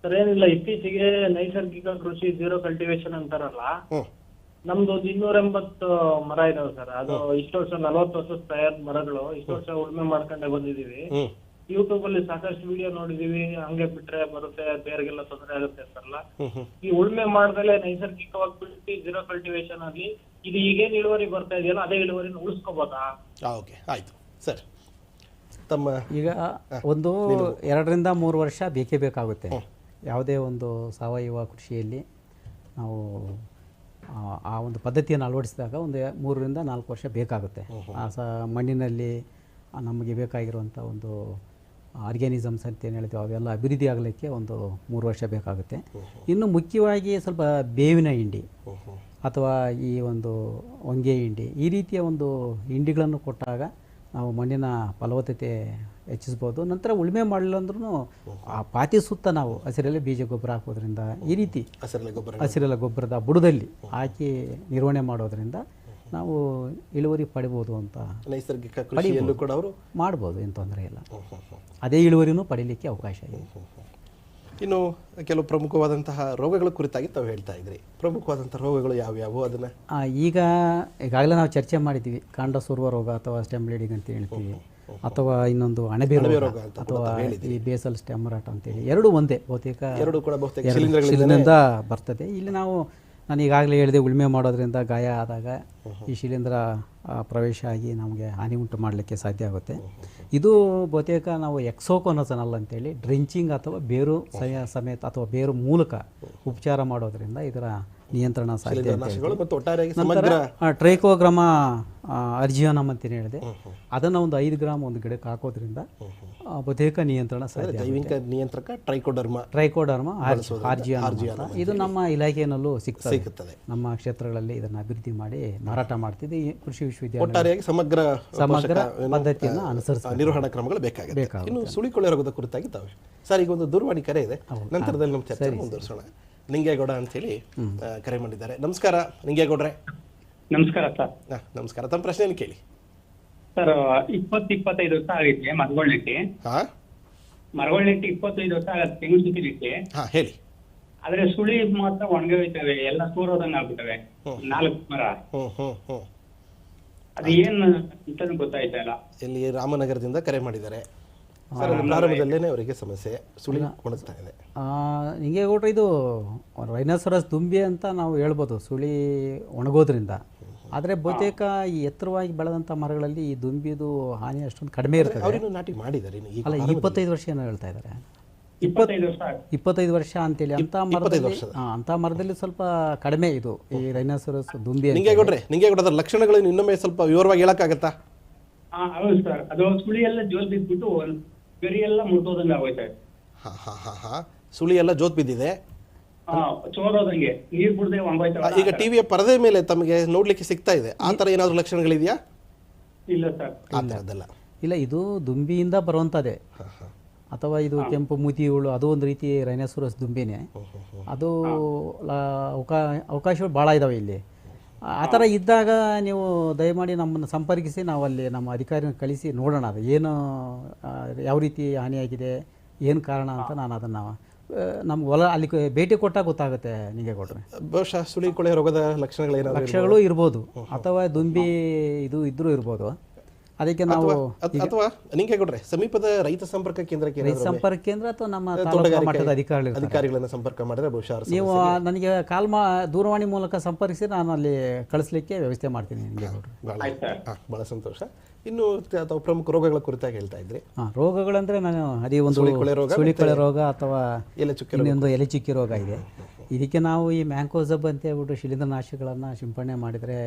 ಸರ್ ಏನಿಲ್ಲ ಇತ್ತೀಚೆಗೆ ನೈಸರ್ಗಿಕ ಕೃಷಿ ಜೀರೋ ಕಲ್ಟಿವೇಶನ್ ಅಂತಾರಲ್ಲ ನಮ್ದು ಒಂದು ಇನ್ನೂರ ಎಂಬತ್ತು ಮರ ಇದಾವೆ ಸರ್. ಅದು ಇಷ್ಟು ವರ್ಷ ನಲವತ್ತು ವರ್ಷದ ತಯಾರ ಮರಗಳು ಇಷ್ಟು ವರ್ಷ ಉಳುಮೆ ಮಾಡ್ಕೊಂಡೆ ಬಂದಿದೀವಿ. ಯೂಟ್ಯೂಬ್ ಅಲ್ಲಿ ಸಾಕಷ್ಟು ವಿಡಿಯೋ ನೋಡಿದೀವಿ. ಹಂಗೆ ಬಿಟ್ರೆ ಬರುತ್ತೆ ಬೇರೆಗೆಲ್ಲ ತೊಂದರೆ ಆಗುತ್ತೆ ಅಂತಾರಲ್ಲ ಹ್ಮ್ ಹ್ಮ್ ಈ ಉಳುಮೆ ಮಾಡ್ದಲೆ ನೈಸರ್ಗಿಕವಾಗಿ ಬಿಟ್ಟು ಜೀರೋ ಕಲ್ಟಿವೇಶನ್ ಆಗಿ ಇದು ಈಗೇನ್ ಇಳುವರಿ ಬರ್ತಾ ಇದೆಯಲ್ಲ ಅದೇ ಇಳುವರಿನ ಉಳಿಸ್ಕೋಬೋದಾ? ಓಕೆ. ಆಯ್ತು. ಸರ್ ತಮ್ಮ ಈಗ ಒಂದು ಎರಡರಿಂದ ಮೂರು ವರ್ಷ ಬೇಕೇ ಬೇಕಾಗುತ್ತೆ. ಯಾವುದೇ ಒಂದು ಸಾವಯವ ಕೃಷಿಯಲ್ಲಿ ನಾವು ಆ, ಒಂದು ಪದ್ಧತಿಯನ್ನು ಅಳವಡಿಸಿದಾಗ ಒಂದು ಮೂರರಿಂದ ನಾಲ್ಕು ವರ್ಷ ಬೇಕಾಗುತ್ತೆ. ಆ ಸ ಮಣ್ಣಿನಲ್ಲಿ ನಮಗೆ ಬೇಕಾಗಿರುವಂಥ ಒಂದು ಆರ್ಗ್ಯಾನಿಸಮ್ಸ್ ಅಂತ ಏನು ಹೇಳ್ತೀವಿ ಅವೆಲ್ಲ ಅಭಿವೃದ್ಧಿ ಆಗಲಿಕ್ಕೆ ಒಂದು ಮೂರು ವರ್ಷ ಬೇಕಾಗುತ್ತೆ. ಇನ್ನು ಮುಖ್ಯವಾಗಿ ಸ್ವಲ್ಪ ಬೇವಿನ ಹಿಂಡಿ ಅಥವಾ ಈ ಒಂದು ಹೊಂಗೆ ಹಿಂಡಿ ಈ ರೀತಿಯ ಒಂದು ಹಿಂಡಿಗಳನ್ನು ಕೊಟ್ಟಾಗ ನಾವು ಮಣ್ಣಿನ ಫಲವತ್ತತೆ ಹೆಚ್ಚಿಸ್ಬೋದು. ನಂತರ ಉಳುಮೆ ಮಾಡಲಿಲ್ಲ ಅಂದ್ರೂ ಆ ಪಾತಿ ಸುತ್ತ ನಾವು ಹಸಿರಲ್ಲಿ ಬೀಜ ಗೊಬ್ಬರ ಹಾಕೋದ್ರಿಂದ ಈ ರೀತಿ ಹಸಿರಲ್ಲ ಗೊಬ್ಬರ. ಹಸಿರೆಲೆ ಗೊಬ್ಬರದ ಬುಡದಲ್ಲಿ ಹಾಕಿ ನಿರ್ವಹಣೆ ಮಾಡೋದ್ರಿಂದ ನಾವು ಇಳುವರಿ ಪಡಿಬೋದು ಅಂತ ನೈಸರ್ಗಿಕ ಕೃಷಿಯಲ್ಲೂ ಕೂಡ ಅವರು ಮಾಡ್ಬೋದು ಏನು ತೊಂದರೆ ಇಲ್ಲ. ಅದೇ ಇಳುವರಿನೂ ಪಡೀಲಿಕ್ಕೆ ಅವಕಾಶ ಇದೆ. ಇನ್ನು ಕೆಲವು ಪ್ರಮುಖವಾದಂತಹ ರೋಗಗಳ ಕುರಿತಾಗಿ ತಾವು ಹೇಳ್ತಾ ಇದ್ರಿ. ಪ್ರಮುಖವಾದಂತಹ ರೋಗಗಳು ಯಾವ್ಯಾವು ಅದನ್ನ? ಈಗ ಈಗಾಗಲೇ ನಾವು ಚರ್ಚೆ ಮಾಡಿದ್ವಿ. ಕಾಂಡ ಸುರುವ ರೋಗ ಅಥವಾ ಸ್ಟೆಮ್ ಬ್ಲೀಡಿಂಗ್ ಅಂತ ಹೇಳ್ತೀವಿ. ಅಥವಾ ಇನ್ನೊಂದು ಅಣಬೆ ರೋಗ ಅಥವಾ ಈ ಬೇಸಲ್ ಸ್ಟೆಮರಾಟ್ ಅಂತೇಳಿ ಎರಡು ಒಂದೇ ಬಹುತೇಕ ಎರಡು ಕೂಡ ಬಹುತೇಕ ಶಿಲೀಂಧ್ರಗಳಿಂದ ಬರ್ತದೆ. ಇಲ್ಲಿ ನಾವು ನಾನು ಈಗಾಗಲೇ ಹೇಳಿದೆ ಉಳುಮೆ ಮಾಡೋದ್ರಿಂದ ಗಾಯ ಆದಾಗ ಈ ಶಿಲೀಂಧ್ರ ಪ್ರವೇಶ ಆಗಿ ನಮಗೆ ಹಾನಿ ಉಂಟು ಮಾಡಲಿಕ್ಕೆ ಸಾಧ್ಯ ಆಗುತ್ತೆ. ಇದು ಬಹುತೇಕ ನಾವು ಎಕ್ಸೋಕೋನಸನಲ್ ಅಂತೇಳಿ ಡ್ರಿಂಚಿಂಗ್ ಅಥವಾ ಬೇರು ಸಮೇತ ಅಥವಾ ಬೇರು ಮೂಲಕ ಉಪಚಾರ ಮಾಡೋದರಿಂದ ಇದರ ನಿಯಂತ್ರಣ ಸಾಧ್ಯ ಅಂತ ಹೇಳ್ತೀವಿ. ಮತ್ತು ಒಟ್ಟಾರೆಯಾಗಿ ಟ್ರೈಕೋಗ್ರಾಮ ಅರ್ಜಿಯೋನಮ್ ಅಂತೇನು ಹೇಳಿದೆ. ಅದನ್ನು ಒಂದು ಐದು ಗ್ರಾಮ್ ಒಂದು ಗಿಡಕ್ಕೆ ಹಾಕೋದ್ರಿಂದ ಆ, ಬಹುತೇಕ ನಿಯಂತ್ರಣ ಸಾಧ್ಯ ಜೈವಿಕ ನಿಯಂತ್ರಕ ಟ್ರೈಕೋಡರ್ಮ ಟ್ರೈಕೋಡರ್ಮ ಆರ್ಜಿಯೋನಮ್ ಇದು ನಮ್ಮ ಇಲಾಖೆಯಲ್ಲೂ ಸಿಗ್ತದೆ. ಸಿಗುತ್ತದೆ ನಮ್ಮ ಕ್ಷೇತ್ರಗಳಲ್ಲಿ ಇದನ್ನು ಅಭಿವೃದ್ಧಿ ಮಾಡಿ ಮಾರಾಟ ಮಾಡ್ತಿದ್ದೆ ಈ ಕೃಷಿ ವಿಶ್ವವಿದ್ಯಾಲಯ ಒಟ್ಟಾರೆಯಾಗಿ ಸಮಗ್ರ ಸಮಗ್ರ ಪದ್ಧತಿಯನ್ನ ಅನುಸರಿಸಿ ಆ, ನಿರ್ವಹಣಾ ಕ್ರಮಗಳು ಬೇಕಾಗುತ್ತೆ. ಇನ್ನು ಸುಳಿಕೊಳ್ಳೆ ರೋಗದ ಕುರಿತಾಗಿ ತಾವು. ಸರ್ ಈಗ ಒಂದು ದೂರವಾಣಿ ಕರೆ ಇದೆ. ನಂತರದಲ್ಲಿ ನಮ್ಮ ಚರ್ಚೆ ಮುಂದುವರಿಸೋಣ. ನಿಂಗೇಗೌಡ ಅಂತೇಳಿ ಹೇಳಿ ಕರೆ ಮಾಡಿದ್ದಾರೆ. ನಮಸ್ಕಾರ ನಿಂಗೇಗೌಡ್ರೆ. ನಮಸ್ಕಾರ ಸರ್. ನಮಸ್ಕಾರ. ತಮ್ಮ ಪ್ರಶ್ನೆ ಕೇಳಿ. ಸರ್ ಇಪ್ಪತ್ತು ಇಪ್ಪತ್ತೈದು ವರ್ಷ ಆಗಿದೆ ಮರಗಳು ನೆಟ್ಟಿ ಹಾ? ಮರಗಳು ನೆಟ್ಟಿ ಇಪ್ಪತ್ತೈದು ವರ್ಷ ಆಗತ್ತೆ ತೆಂಗು ಸುತ್ತಿಲಿಕ್ಕೆ. ಹಾ ಹೇಳಿ. ಆದ್ರೆ ಸುಳಿ ಮಾತ್ರ ಒಣಗಿ ಹೋಯ್ತವೆ ಎಲ್ಲ ಸೂರೋದಂಗ ಆಗ್ಬಿಟ್ಟವೆ. ನಾಲ್ಕು ಮರ. ಹ್ಮ್ ಹ್ಮ್ ಹ್ಮ್. ಅದು ಏನ್ ಅಂತಾನು ಗೊತ್ತಾಯ್ತಾ ಇಲ್ಲ. ಇಲ್ಲಿ ರಾಮನಗರದಿಂದ ಕರೆ ಮಾಡಿದ್ದಾರೆ. ಸರ್ ಅದು ಅವರಿಗೆ ಸಮಸ್ಯೆ ಸುಳಿ ಒಣಗ್ತಾ ಇದೆ. ಹಿಂಗೆ ಕೊಟ್ರೆ ಇದು ರೈನೋಸರಸ್ ದುಂಬಿ ಅಂತ ನಾವು ಹೇಳ್ಬೋದು ಸುಳಿ ಒಣಗೋದ್ರಿಂದ. ಆದರೆ ಬಹುತೇಕ ಈ ಎತ್ತರವಾಗಿ ಬೆಳೆದಂಥ ಮರಗಳಲ್ಲಿ ಈ ದುಂಬಿದು ಹಾನಿ ಅಷ್ಟೊಂದು ಕಡಿಮೆ ಇರ್ತದೆ. ನಾಟಿ ಮಾಡಿದ್ದಾರೆ ಅಲ್ಲ ಇಪ್ಪತ್ತೈದು ವರ್ಷ ಏನೋ ಹೇಳ್ತಾ ಇದ್ದಾರೆ ಇಪ್ಪತ್ತೈದು ವರ್ಷ ಆಯ್ತು. ಇಪ್ಪತ್ತೈದು ವರ್ಷ ಅಂತೇಳಿ ಅಂತ ಮರದಲ್ಲಿ ಅಂತ ಮರದಲ್ಲಿ ಸ್ವಲ್ಪ ಕಡಿಮೆ ಇದು ಈ ರೈನಾಸರಸ್ ದುಂಬಿ ನಿಮಗೆ ನಿಂಗೆ ಕೊಡ್ರಿ ನಿಂಗೆ ಕೊಡೋದ್ರ ಲಕ್ಷಣಗಳನ್ನು ಇನ್ನೊಮ್ಮೆ ಸ್ವಲ್ಪ ವಿವರವಾಗಿ ಹೇಳಕ್ಕಾಗತ್ತಾ? ಹೌದು ಸರ್. ಅದು ಸುಳಿ ಎಲ್ಲ ಜೋಲ್ ಬಿದ್ಬಿಟ್ಟು ಮುಟ್ಟೋದಂಗೆ ಆಗೋಯ್ತಾ. ಹಾ ಹಾ ಹಾ ಹಾ. ಸುಳಿ ಎಲ್ಲ ಜೋತ್ ಬಿದ್ದಿದೆ. ಹಾ ಚೋರೋದಂಗೆ ನೀರ್ ಬಿಡದೆ ಆ, ಈಗ ಟಿವಿಯ ಪರದೆ ಮೇಲೆ ತಮಗೆ ನೋಡ್ಲಿಕ್ಕೆ ಸಿಗ್ತಾ ಇದೆ. ಆ ಥರ ಏನಾದ್ರು ಲಕ್ಷಣಗಳಿದೆಯಾ? ಇಲ್ಲ ಸರ್. ಆ ಥರದ್ದಲ್ಲ. ಇಲ್ಲ ಇದು ದುಂಬಿಯಿಂದ ಬರುವಂಥದ್ದೇ. ಹಾ ಅಥವಾ ಇದು ಕೆಂಪು ಮೂತಿ ಹುಳು ಅದು ಒಂದು ರೀತಿ ರೈನಾಸುರಸ್ ದುಂಬಿನೇ. ಅದು ಲ- ಅವಕಾ ಅವಕಾಶಗಳು ಭಾಳ ಇದಾವೆ ಇಲ್ಲಿ. ಆ- ಥರ ಇದ್ದಾಗ ನೀವು ದಯಮಾಡಿ ನಮ್ಮನ್ನು ಸಂಪರ್ಕಿಸಿ ನಾವು ಅಲ್ಲಿ ನಮ್ಮ ಅಧಿಕಾರಿನ ಕಳಿಸಿ ನೋಡೋಣ ಅದು. ಏನು ಯಾವ ರೀತಿ ಹಾನಿಯಾಗಿದೆ ಏನು ಕಾರಣ ಅಂತ ನಾನು ಅದನ್ನು ನಮ್ಗೆ ಹೊಲ ಅಲ್ಲಿ ಭೇಟಿ ಕೊಟ್ಟಾಗ ಗೊತ್ತಾಗುತ್ತೆ ನಿಮಗೆ ಕೊಟ್ಟರೆ ಬಹುಶಃ ಸುಳಿ ಕೊಳೆ ರೋಗದ ಲಕ್ಷಣಗಳು ಲಕ್ಷಣಗಳು ಇರ್ಬೋದು. ಅಥವಾ ದುಂಬಿ ಇದು ಇದ್ರೂ ಇರ್ಬೋದು. ಅದಕ್ಕೆ ನಾವು ಅಥವಾ ನಿಂಗೆ ಕೊಡ್ರೆ ಸಮೀಪದ ರೈತ ಸಂಪರ್ಕ ಕೇಂದ್ರಕ್ಕೆ ರೈತ ಸಂಪರ್ಕ ಕೇಂದ್ರ ಅಥವಾ ನಮ್ಮ ತಾಲೂಕು ಮಟ್ಟದ ಅಧಿಕಾರಿಗಳು. ಅಧಿಕಾರಿಗಳನ್ನ ಸಂಪರ್ಕ ಮಾಡಿದ್ರೆ ಬಹುಶಃ ಅವ್ರ ನೀವು ನನಗೆ ಕಾಲ್ ಮಾ ದೂರವಾಣಿ ಮೂಲಕ ಸಂಪರ್ಕಿಸಿ ನಾನು ಅಲ್ಲಿ ಕಳಿಸ್ಲಿಕ್ಕೆ ವ್ಯವಸ್ಥೆ ಮಾಡ್ತೀನಿ ನಿಮಗೆ. ಬಹಳ ಸರ್. ಬಹಳ ಸಂತೋಷ. ಇನ್ನು ತಾವು ಪ್ರಮುಖ ರೋಗಗಳ ಕುರಿತಾಗಿ ಹೇಳ್ತಾ ಇದ್ರಿ. ರೋಗಗಳಂದ್ರೆ ರೋಗಗಳಂದರೆ ನಾನು ಅದೇ ಒಂದು ಸುಳಿಕೊಳೆ ರೋಗ ಅಥವಾ ಎಲೆ ಚುಕ್ಕೆ ಇನ್ನೊಂದು ಎಲೆ ಚುಕ್ಕಿ ರೋಗ ಇದೆ. ಇದಕ್ಕೆ ನಾವು ಈ ಮ್ಯಾಂಕೋಸಬ್ ಅಂತ ಹೇಳ್ಬಿಟ್ಟು ಶಿಲೀಂಧ್ರನಾಶಗಳನ್ನು ಸಿಂಪಡಣೆ ಮಾಡಿದರೆ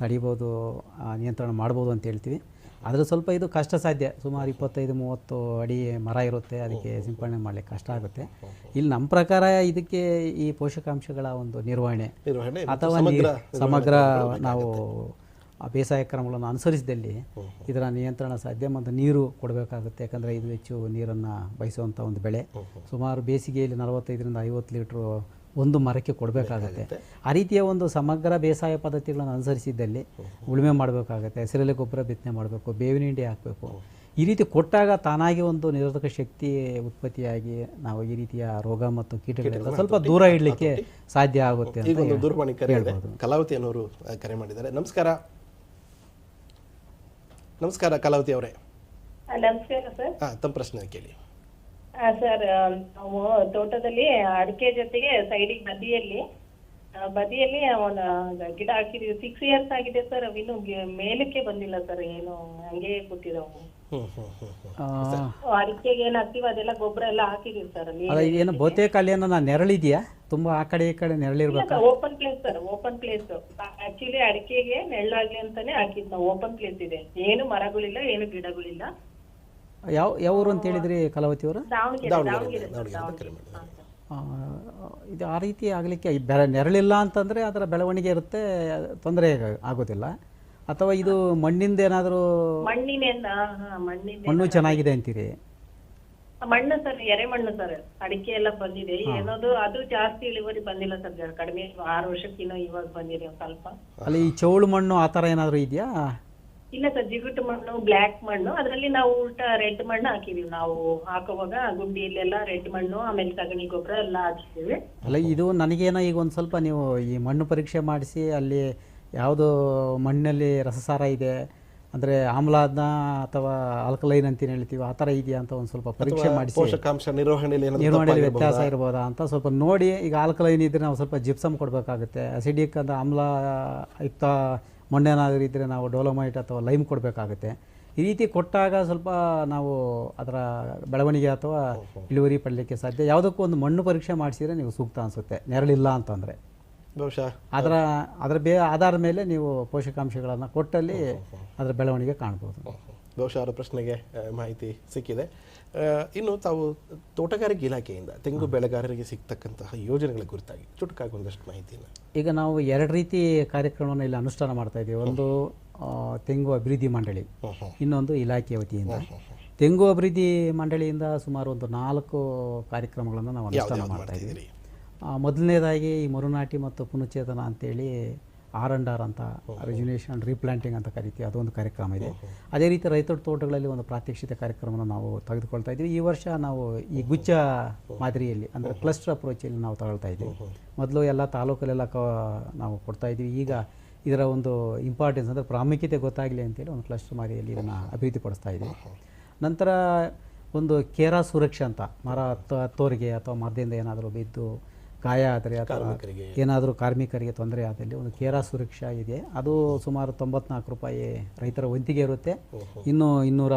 ತಡಿಬೋದು ಆ, ನಿಯಂತ್ರಣ ಮಾಡ್ಬೋದು ಅಂತ ಹೇಳ್ತೀವಿ. ಆದರೆ ಸ್ವಲ್ಪ ಇದು ಕಷ್ಟ ಸಾಧ್ಯ. ಸುಮಾರು ಇಪ್ಪತ್ತೈದು ಮೂವತ್ತು ಅಡಿ ಮರ ಇರುತ್ತೆ ಅದಕ್ಕೆ ಸಿಂಪಡಣೆ ಮಾಡಲಿಕ್ಕೆ ಕಷ್ಟ ಆಗುತ್ತೆ. ಇಲ್ಲಿ ನಮ್ಮ ಪ್ರಕಾರ ಇದಕ್ಕೆ ಈ ಪೋಷಕಾಂಶಗಳ ಒಂದು ನಿರ್ವಹಣೆ ಅಥವಾ ಸಮಗ್ರ ಸಮಗ್ರ ನಾವು ಆ ಬೇಸಾಯ ಕ್ರಮಗಳನ್ನು ಅನುಸರಿಸಿದಲ್ಲಿ ಇದರ ನಿಯಂತ್ರಣ ಸಾಧ್ಯ ಮತ್ತು ನೀರು ಕೊಡಬೇಕಾಗುತ್ತೆ. ಯಾಕಂದರೆ ಇದು ಹೆಚ್ಚು ನೀರನ್ನು ಬಯಸುವಂಥ ಒಂದು ಬೆಳೆ. ಸುಮಾರು ಬೇಸಿಗೆಯಲ್ಲಿ ನಲವತ್ತೈದರಿಂದ ಐವತ್ತು ಲೀಟ್ರು ಒಂದು ಮರಕ್ಕೆ ಕೊಡಬೇಕಾಗುತ್ತೆ. ಆ ರೀತಿಯ ಒಂದು ಸಮಗ್ರ ಬೇಸಾಯ ಪದ್ಧತಿಗಳನ್ನು ಅನುಸರಿಸಿದ್ದಲ್ಲಿ ಉಳುಮೆ ಮಾಡಬೇಕಾಗುತ್ತೆ ಹೆಸರಲ್ಲಿ ಗೊಬ್ಬರ ಬಿತ್ತನೆ ಮಾಡಬೇಕು ಬೇವಿನ ಹಿಂಡಿ ಹಾಕಬೇಕು. ಈ ರೀತಿ ಕೊಟ್ಟಾಗ ತಾನಾಗಿ ಒಂದು ನಿರೋಧಕ ಶಕ್ತಿ ಉತ್ಪತ್ತಿಯಾಗಿ ನಾವು ಈ ರೀತಿಯ ರೋಗ ಮತ್ತು ಕೀಟಗಳೆಲ್ಲ ಸ್ವಲ್ಪ ದೂರ ಇಡಲಿಕ್ಕೆ ಸಾಧ್ಯ ಆಗುತ್ತೆ ಅಂತ ಒಂದು ದೂರವಾಣಿ ಕರೆ. ಕಲಾವತಿ ಅನ್ನೋರು ಕರೆ ಮಾಡಿದ್ದಾರೆ. ನಮಸ್ಕಾರ. ನಮಸ್ಕಾರ ಕಲಾವತಿ ಅವರೇ. ತಮ್ಮ ಪ್ರಶ್ನೆ ಕೇಳಿ. ಸರ್ ಆ, ನಾವು ತೋಟದಲ್ಲಿ ಅಡಿಕೆ ಜೊತೆಗೆ ಸೈಡಿಗೆ ಬದಿಯಲ್ಲಿ ಬದಿಯಲ್ಲಿ ಒಂದು ಗಿಡ ಹಾಕಿದೀವಿ. ಸಿಕ್ಸ್ ಇಯರ್ಸ್ ಆಗಿದೆ ಸರ್ ಅವಿನ್ನು ಇನ್ನೂ ಮೇಲಕ್ಕೆ ಬಂದಿಲ್ಲ ಸರ್ ಏನು ಹಂಗೆ ಕೊಟ್ಟಿದಾವು ಅಡಿಕೆಗೆ ಏನ್ ಹಾಕ್ತಿವಿ ಅದೆಲ್ಲ ಗೊಬ್ಬರ ಎಲ್ಲ ಹಾಕಿದೀವಿ ಸರ್ ಅಲ್ಲಿ ಅಲ್ಲ ಏನು ಬಹುತೇಕಲ್ಲಿಯನ್ನು ನಾನು ನೆರಳಿದೆಯಾ? ತುಂಬಾ ಆ ಕಡೆ ಈ ಕಡೆ ನೆರಳಿರ್ಬೇಕು? Open place sir open place actually ಅಡಿಕೆಗೆ ನೆರಳಾಗ್ಲಿ ಅಂತಾನೆ ಹಾಕಿದ್ ನಾವು. ಓಪನ್ ಪ್ಲೇಸ್ ಇದೆ. ಏನು ಮರಗಳಿಲ್ಲ ಏನು ಗಿಡಗಳಿಲ್ಲ. ಯಾವ ಯಾವ ಊರು ಅಂತ ಹೇಳಿದ್ರಿ ಕಲಾವತಿ ಅವರು? ದಾವಣಗೆರೆ ದಾವಣಗೆರೆ ದಾವಣಗೆರೆ. ಕರೆ ಮಾಡಿದ್ದಾರೆ. ಇದು ಆ ರೀತಿ ಆಗಲಿಕ್ಕೆ ಬೆಳೆ ನೆರಳಿಲ್ಲ ಅಂತಂದರೆ ಅದರ ಬೆಳವಣಿಗೆ ಇರುತ್ತೆ ತೊಂದರೆ ಆಗೋದಿಲ್ಲ. ಅಥವಾ ಇದು ಮಣ್ಣಿಂದ ಏನಾದರೂ ಮಣ್ಣಿನಿಂದ ಹಾ ಮಣ್ಣು ಚೆನ್ನಾಗಿದೆ ಅಂತೀರಿ? ಮಣ್ಣು ಸರ್ ಎರೆಮಣ್ಣು ಸರ್ ಅಡಿಕೆ ಎಲ್ಲ ಬಂದಿದೆ. ಏನದು ಅದು ಜಾಸ್ತಿ ಇಳುವರಿ ಬಂದಿಲ್ಲ ಸರ್ ಕಡಿಮೆ ಆರು ವರ್ಷಕ್ಕಿನ್ನೂ ಇವಾಗ ಬಂದಿದೆ ಸ್ವಲ್ಪ. ಅಲ್ಲಿ ಚೌಳು ಮಣ್ಣು ಆ ಥರ ಏನಾದರೂ ಇದೆಯಾ? ಇಲ್ಲ ಸರ್ ಜಿಗುಟ್ ಮಣ್ಣು ಬ್ಲ್ಯಾಕ್ ಮಣ್ಣು ಅದರಲ್ಲಿ ನಾವು ಉಲ್ಟಾ ರೆಡ್ ಮಣ್ಣು ಹಾಕಿದೀವಿ. ನಾವು ಹಾಕುವಾಗ ಗುಂಡಿಯಲ್ಲೆಲ್ಲ ರೆಡ್ ಮಣ್ಣು ಆಮೇಲೆ ಸಗಣಿ ಗೊಬ್ಬರ ಎಲ್ಲ ಹಾಕಿದೀವಿ. ಅಲ್ಲ ಇದು ನನಗೇನೋ ಈಗ ಒಂದು ಸ್ವಲ್ಪ ನೀವು ಈ ಮಣ್ಣು ಪರೀಕ್ಷೆ ಮಾಡಿಸಿ ಅಲ್ಲಿ ಯಾವುದು ಮಣ್ಣಲ್ಲಿ ರಸಸಾರ ಇದೆ ಅಂದರೆ ಆಮ್ಲಾದ್ನ ಅಥವಾ ಆಲ್ಕಲೈನ್ ಅಂತ ಏನು ಹೇಳ್ತೀವಿ ಆ ಥರ ಇದೆಯಾ ಅಂತ ಒಂದು ಸ್ವಲ್ಪ ಪರೀಕ್ಷೆ ಮಾಡಿಸಿ. ಪೋಷಕಾಂಶ ನಿರ್ವಹಣೆಯಲ್ಲಿ ಏನಾದ್ರು ನಿರ್ವಹಣೆಯಲ್ಲಿ ತಪ್ಪಾಗಿರ್ಬೋದಾ? ವ್ಯತ್ಯಾಸ ಇರ್ಬೋದಾ ಅಂತ ಸ್ವಲ್ಪ ನೋಡಿ ಈಗ ಆಲ್ಕಲೈನ್ ಇದ್ರೆ ನಾವು ಸ್ವಲ್ಪ ಜಿಪ್ಸಮ್ ಕೊಡಬೇಕಾಗುತ್ತೆ. ಅಸಿಡಿಕ್ ಅಂತ ಆಮ್ಲ ಯುಕ್ತ ಮಣ್ಣೇನಾದರೂ ಇದ್ದರೆ ನಾವು ಡೋಲಮೈಟ್ ಅಥವಾ ಲೈಮ್ ಕೊಡಬೇಕಾಗುತ್ತೆ. ಈ ರೀತಿ ಕೊಟ್ಟಾಗ ಸ್ವಲ್ಪ ನಾವು ಅದರ ಬೆಳವಣಿಗೆ ಅಥವಾ ಇಳುವರಿ ಪಡಲಿಕ್ಕೆ ಸಾಧ್ಯ. ಯಾವುದಕ್ಕೂ ಒಂದು ಮಣ್ಣು ಪರೀಕ್ಷೆ ಮಾಡಿಸಿದರೆ ನೀವು ಸೂಕ್ತ ಅನಿಸುತ್ತೆ. ನೆರಳಿಲ್ಲ ಅಂತಂದರೆ. ಬಹುಶಃ. ಅದರ ಅದರ ಬೇ ಆಧಾರದ ಮೇಲೆ ನೀವು ಪೋಷಕಾಂಶಗಳನ್ನು ಕೊಟ್ಟಲ್ಲಿ ಅದರ ಬೆಳವಣಿಗೆ ಕಾಣ್ಬೋದು. ಬಹುಶಃ ಅವರ ಪ್ರಶ್ನೆಗೆ ಮಾಹಿತಿ ಸಿಕ್ಕಿದೆ. ಇನ್ನು ತಾವು ತೋಟಗಾರಿಕೆ ಇಲಾಖೆಯಿಂದ ತೆಂಗು ಬೆಳೆಗಾರರಿಗೆ ಸಿಗ್ತಕ್ಕಂತಹ ಯೋಜನೆಗಳ ಕುರಿತಾಗಿ ಚುಟುಕಾಗಿ ಒಂದಷ್ಟು ಮಾಹಿತಿಯನ್ನು. ಈಗ ನಾವು ಎರಡು ರೀತಿ ಕಾರ್ಯಕ್ರಮವನ್ನು ಇಲ್ಲಿ ಅನುಷ್ಠಾನ ಮಾಡ್ತಾ ಇದ್ದೀವಿ. ಒಂದು ತೆಂಗು ಅಭಿವೃದ್ಧಿ ಮಂಡಳಿ ಇನ್ನೊಂದು ಇಲಾಖೆಯ ವತಿಯಿಂದ. ತೆಂಗು ಅಭಿವೃದ್ಧಿ ಮಂಡಳಿಯಿಂದ ಸುಮಾರು ಒಂದು ನಾಲ್ಕು ಕಾರ್ಯಕ್ರಮಗಳನ್ನು ನಾವು ಅನುಷ್ಠಾನ ಮಾಡ್ತಾ ಇದ್ದೀವಿ. ಮೊದಲನೇದಾಗಿ ಈ ಮರುನಾಟಿ ಮತ್ತು ಪುನಶ್ಚೇತನ ಅಂತೇಳಿ ಆರ್ ಅಂಡ್ ಆರ್ ಅಂತ ರಿಜುನೇಷನ್ ರೀಪ್ಲಾಂಟಿಂಗ್ ಅಂತ ಕರಿತೀವಿ. ಅದೊಂದು ಕಾರ್ಯಕ್ರಮ ಇದೆ. ಅದೇ ರೀತಿ ರೈತರ ತೋಟಗಳಲ್ಲಿ ಒಂದು ಪ್ರಾತ್ಯಕ್ಷಿತೆ ಕಾರ್ಯಕ್ರಮವನ್ನು ನಾವು ತೆಗೆದುಕೊಳ್ತಾ ಇದ್ದೀವಿ. ಈ ವರ್ಷ ನಾವು ಈ ಗುಚ್ಛ ಮಾದರಿಯಲ್ಲಿ ಅಂದರೆ ಕ್ಲಸ್ಟರ್ ಅಪ್ರೋಚಲ್ಲಿ ನಾವು ತಗೊಳ್ತಾ ಇದ್ದೀವಿ. ಮೊದಲು ಎಲ್ಲ ತಾಲೂಕಲ್ಲೆಲ್ಲ ಕ ನಾವು ಕೊಡ್ತಾ ಇದ್ದೀವಿ. ಈಗ ಇದರ ಒಂದು ಇಂಪಾರ್ಟೆನ್ಸ್ ಅಂದರೆ ಪ್ರಾಮುಖ್ಯತೆ ಗೊತ್ತಾಗಲಿ ಅಂತೇಳಿ ಒಂದು ಕ್ಲಸ್ಟರ್ ಮಾದರಿಯಲ್ಲಿ ಇದನ್ನು ಅಭಿವೃದ್ಧಿಪಡಿಸ್ತಾ ಇದ್ದೀವಿ. ನಂತರ ಒಂದು ಕೇರಾ ಸುರಕ್ಷೆ ಅಂತ ಮರ ತೋರಿಗೆ ಅಥವಾ ಮರದಿಂದ ಏನಾದರೂ ಬಿದ್ದು ಗಾಯ ಆದರೆ ಅಥವಾ. ಏನಾದರೂ ಕಾರ್ಮಿಕರಿಗೆ ತೊಂದರೆ ಆದಲ್ಲಿ ಒಂದು ಕೇರಾ ಸುರಕ್ಷಾ ಇದೆ. ಅದು ಸುಮಾರು ತೊಂಬತ್ನಾಲ್ಕು ರೂಪಾಯಿ ರೈತರ ವಂತಿಗೆ ಇರುತ್ತೆ. ಇನ್ನು ಇನ್ನೂರ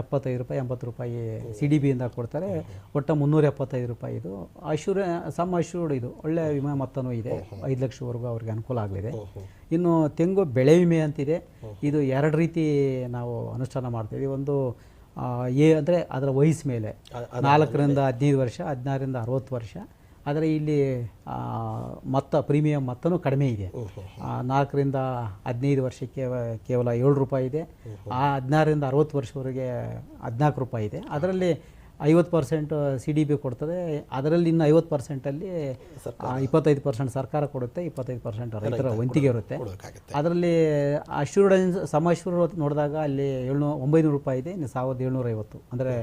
ಎಪ್ಪತ್ತೈದು ರೂಪಾಯಿ ಎಂಬತ್ತು ರೂಪಾಯಿ ಸಿ ಡಿ ಬಿಯಿಂದ ಕೊಡ್ತಾರೆ. ಒಟ್ಟು ಮುನ್ನೂರ ಎಪ್ಪತ್ತೈದು ರೂಪಾಯಿ ಇದು. ಅಶ್ಯೂರ್ ಸಮ್ ಅಶ್ಯೂರ್ಡ್ ಇದು. ಒಳ್ಳೆಯ ವಿಮೆ ಮೊತ್ತನೂ ಇದೆ. ಐದು ಲಕ್ಷವರೆಗೂ ಅವ್ರಿಗೆ ಅನುಕೂಲ ಆಗಲಿದೆ. ಇನ್ನು ತೆಂಗು ಬೆಳೆ ವಿಮೆ ಅಂತಿದೆ. ಇದು ಎರಡು ರೀತಿ ನಾವು ಅನುಷ್ಠಾನ ಮಾಡ್ತೀವಿ. ಒಂದು ಏ ಎ ಅಂದರೆ ಅದರ ವಯಸ್ಸು ಮೇಲೆ. ನಾಲ್ಕರಿಂದ ಹದಿನೈದು ವರ್ಷ ಹದಿನಾರರಿಂದ ಅರವತ್ತು ವರ್ಷ. ಆದರೆ ಇಲ್ಲಿ ಮೊತ್ತ ಪ್ರೀಮಿಯಂ ಮೊತ್ತನೂ ಕಡಿಮೆ ಇದೆ. ನಾಲ್ಕರಿಂದ ಹದಿನೈದು ವರ್ಷಕ್ಕೆ ಕೇವಲ ಏಳು ರೂಪಾಯಿ ಇದೆ. ಆ ಹದಿನಾರರಿಂದ ಅರವತ್ತು ವರ್ಷವರೆಗೆ ಹದಿನಾಲ್ಕು ರೂಪಾಯಿ ಇದೆ. ಅದರಲ್ಲಿ ಐವತ್ತು ಪರ್ಸೆಂಟ್ ಸಿ ಡಿ ಬಿ ಕೊಡ್ತದೆ. ಅದರಲ್ಲಿ ಇನ್ನು ಐವತ್ತು ಪರ್ಸೆಂಟಲ್ಲಿ ಇಪ್ಪತ್ತೈದು ಪರ್ಸೆಂಟ್ ಸರ್ಕಾರ ಕೊಡುತ್ತೆ ಇಪ್ಪತ್ತೈದು ಪರ್ಸೆಂಟ್ ರೈತರ ವಂತಿಗೆ ಇರುತ್ತೆ. ಅದರಲ್ಲಿ ಅಶ್ಯೂರ್ಡೆನ್ಸ್ ಸಮ ಅಶ್ಯೂರ್ ನೋಡಿದಾಗ ಅಲ್ಲಿ ಏಳ್ನೂ ಒಂಬೈನೂರು ರೂಪಾಯಿ ಇದೆ ಇನ್ನು ಸಾವಿರದ ಏಳ್ನೂರ ಐವತ್ತು ಅಂದರೆ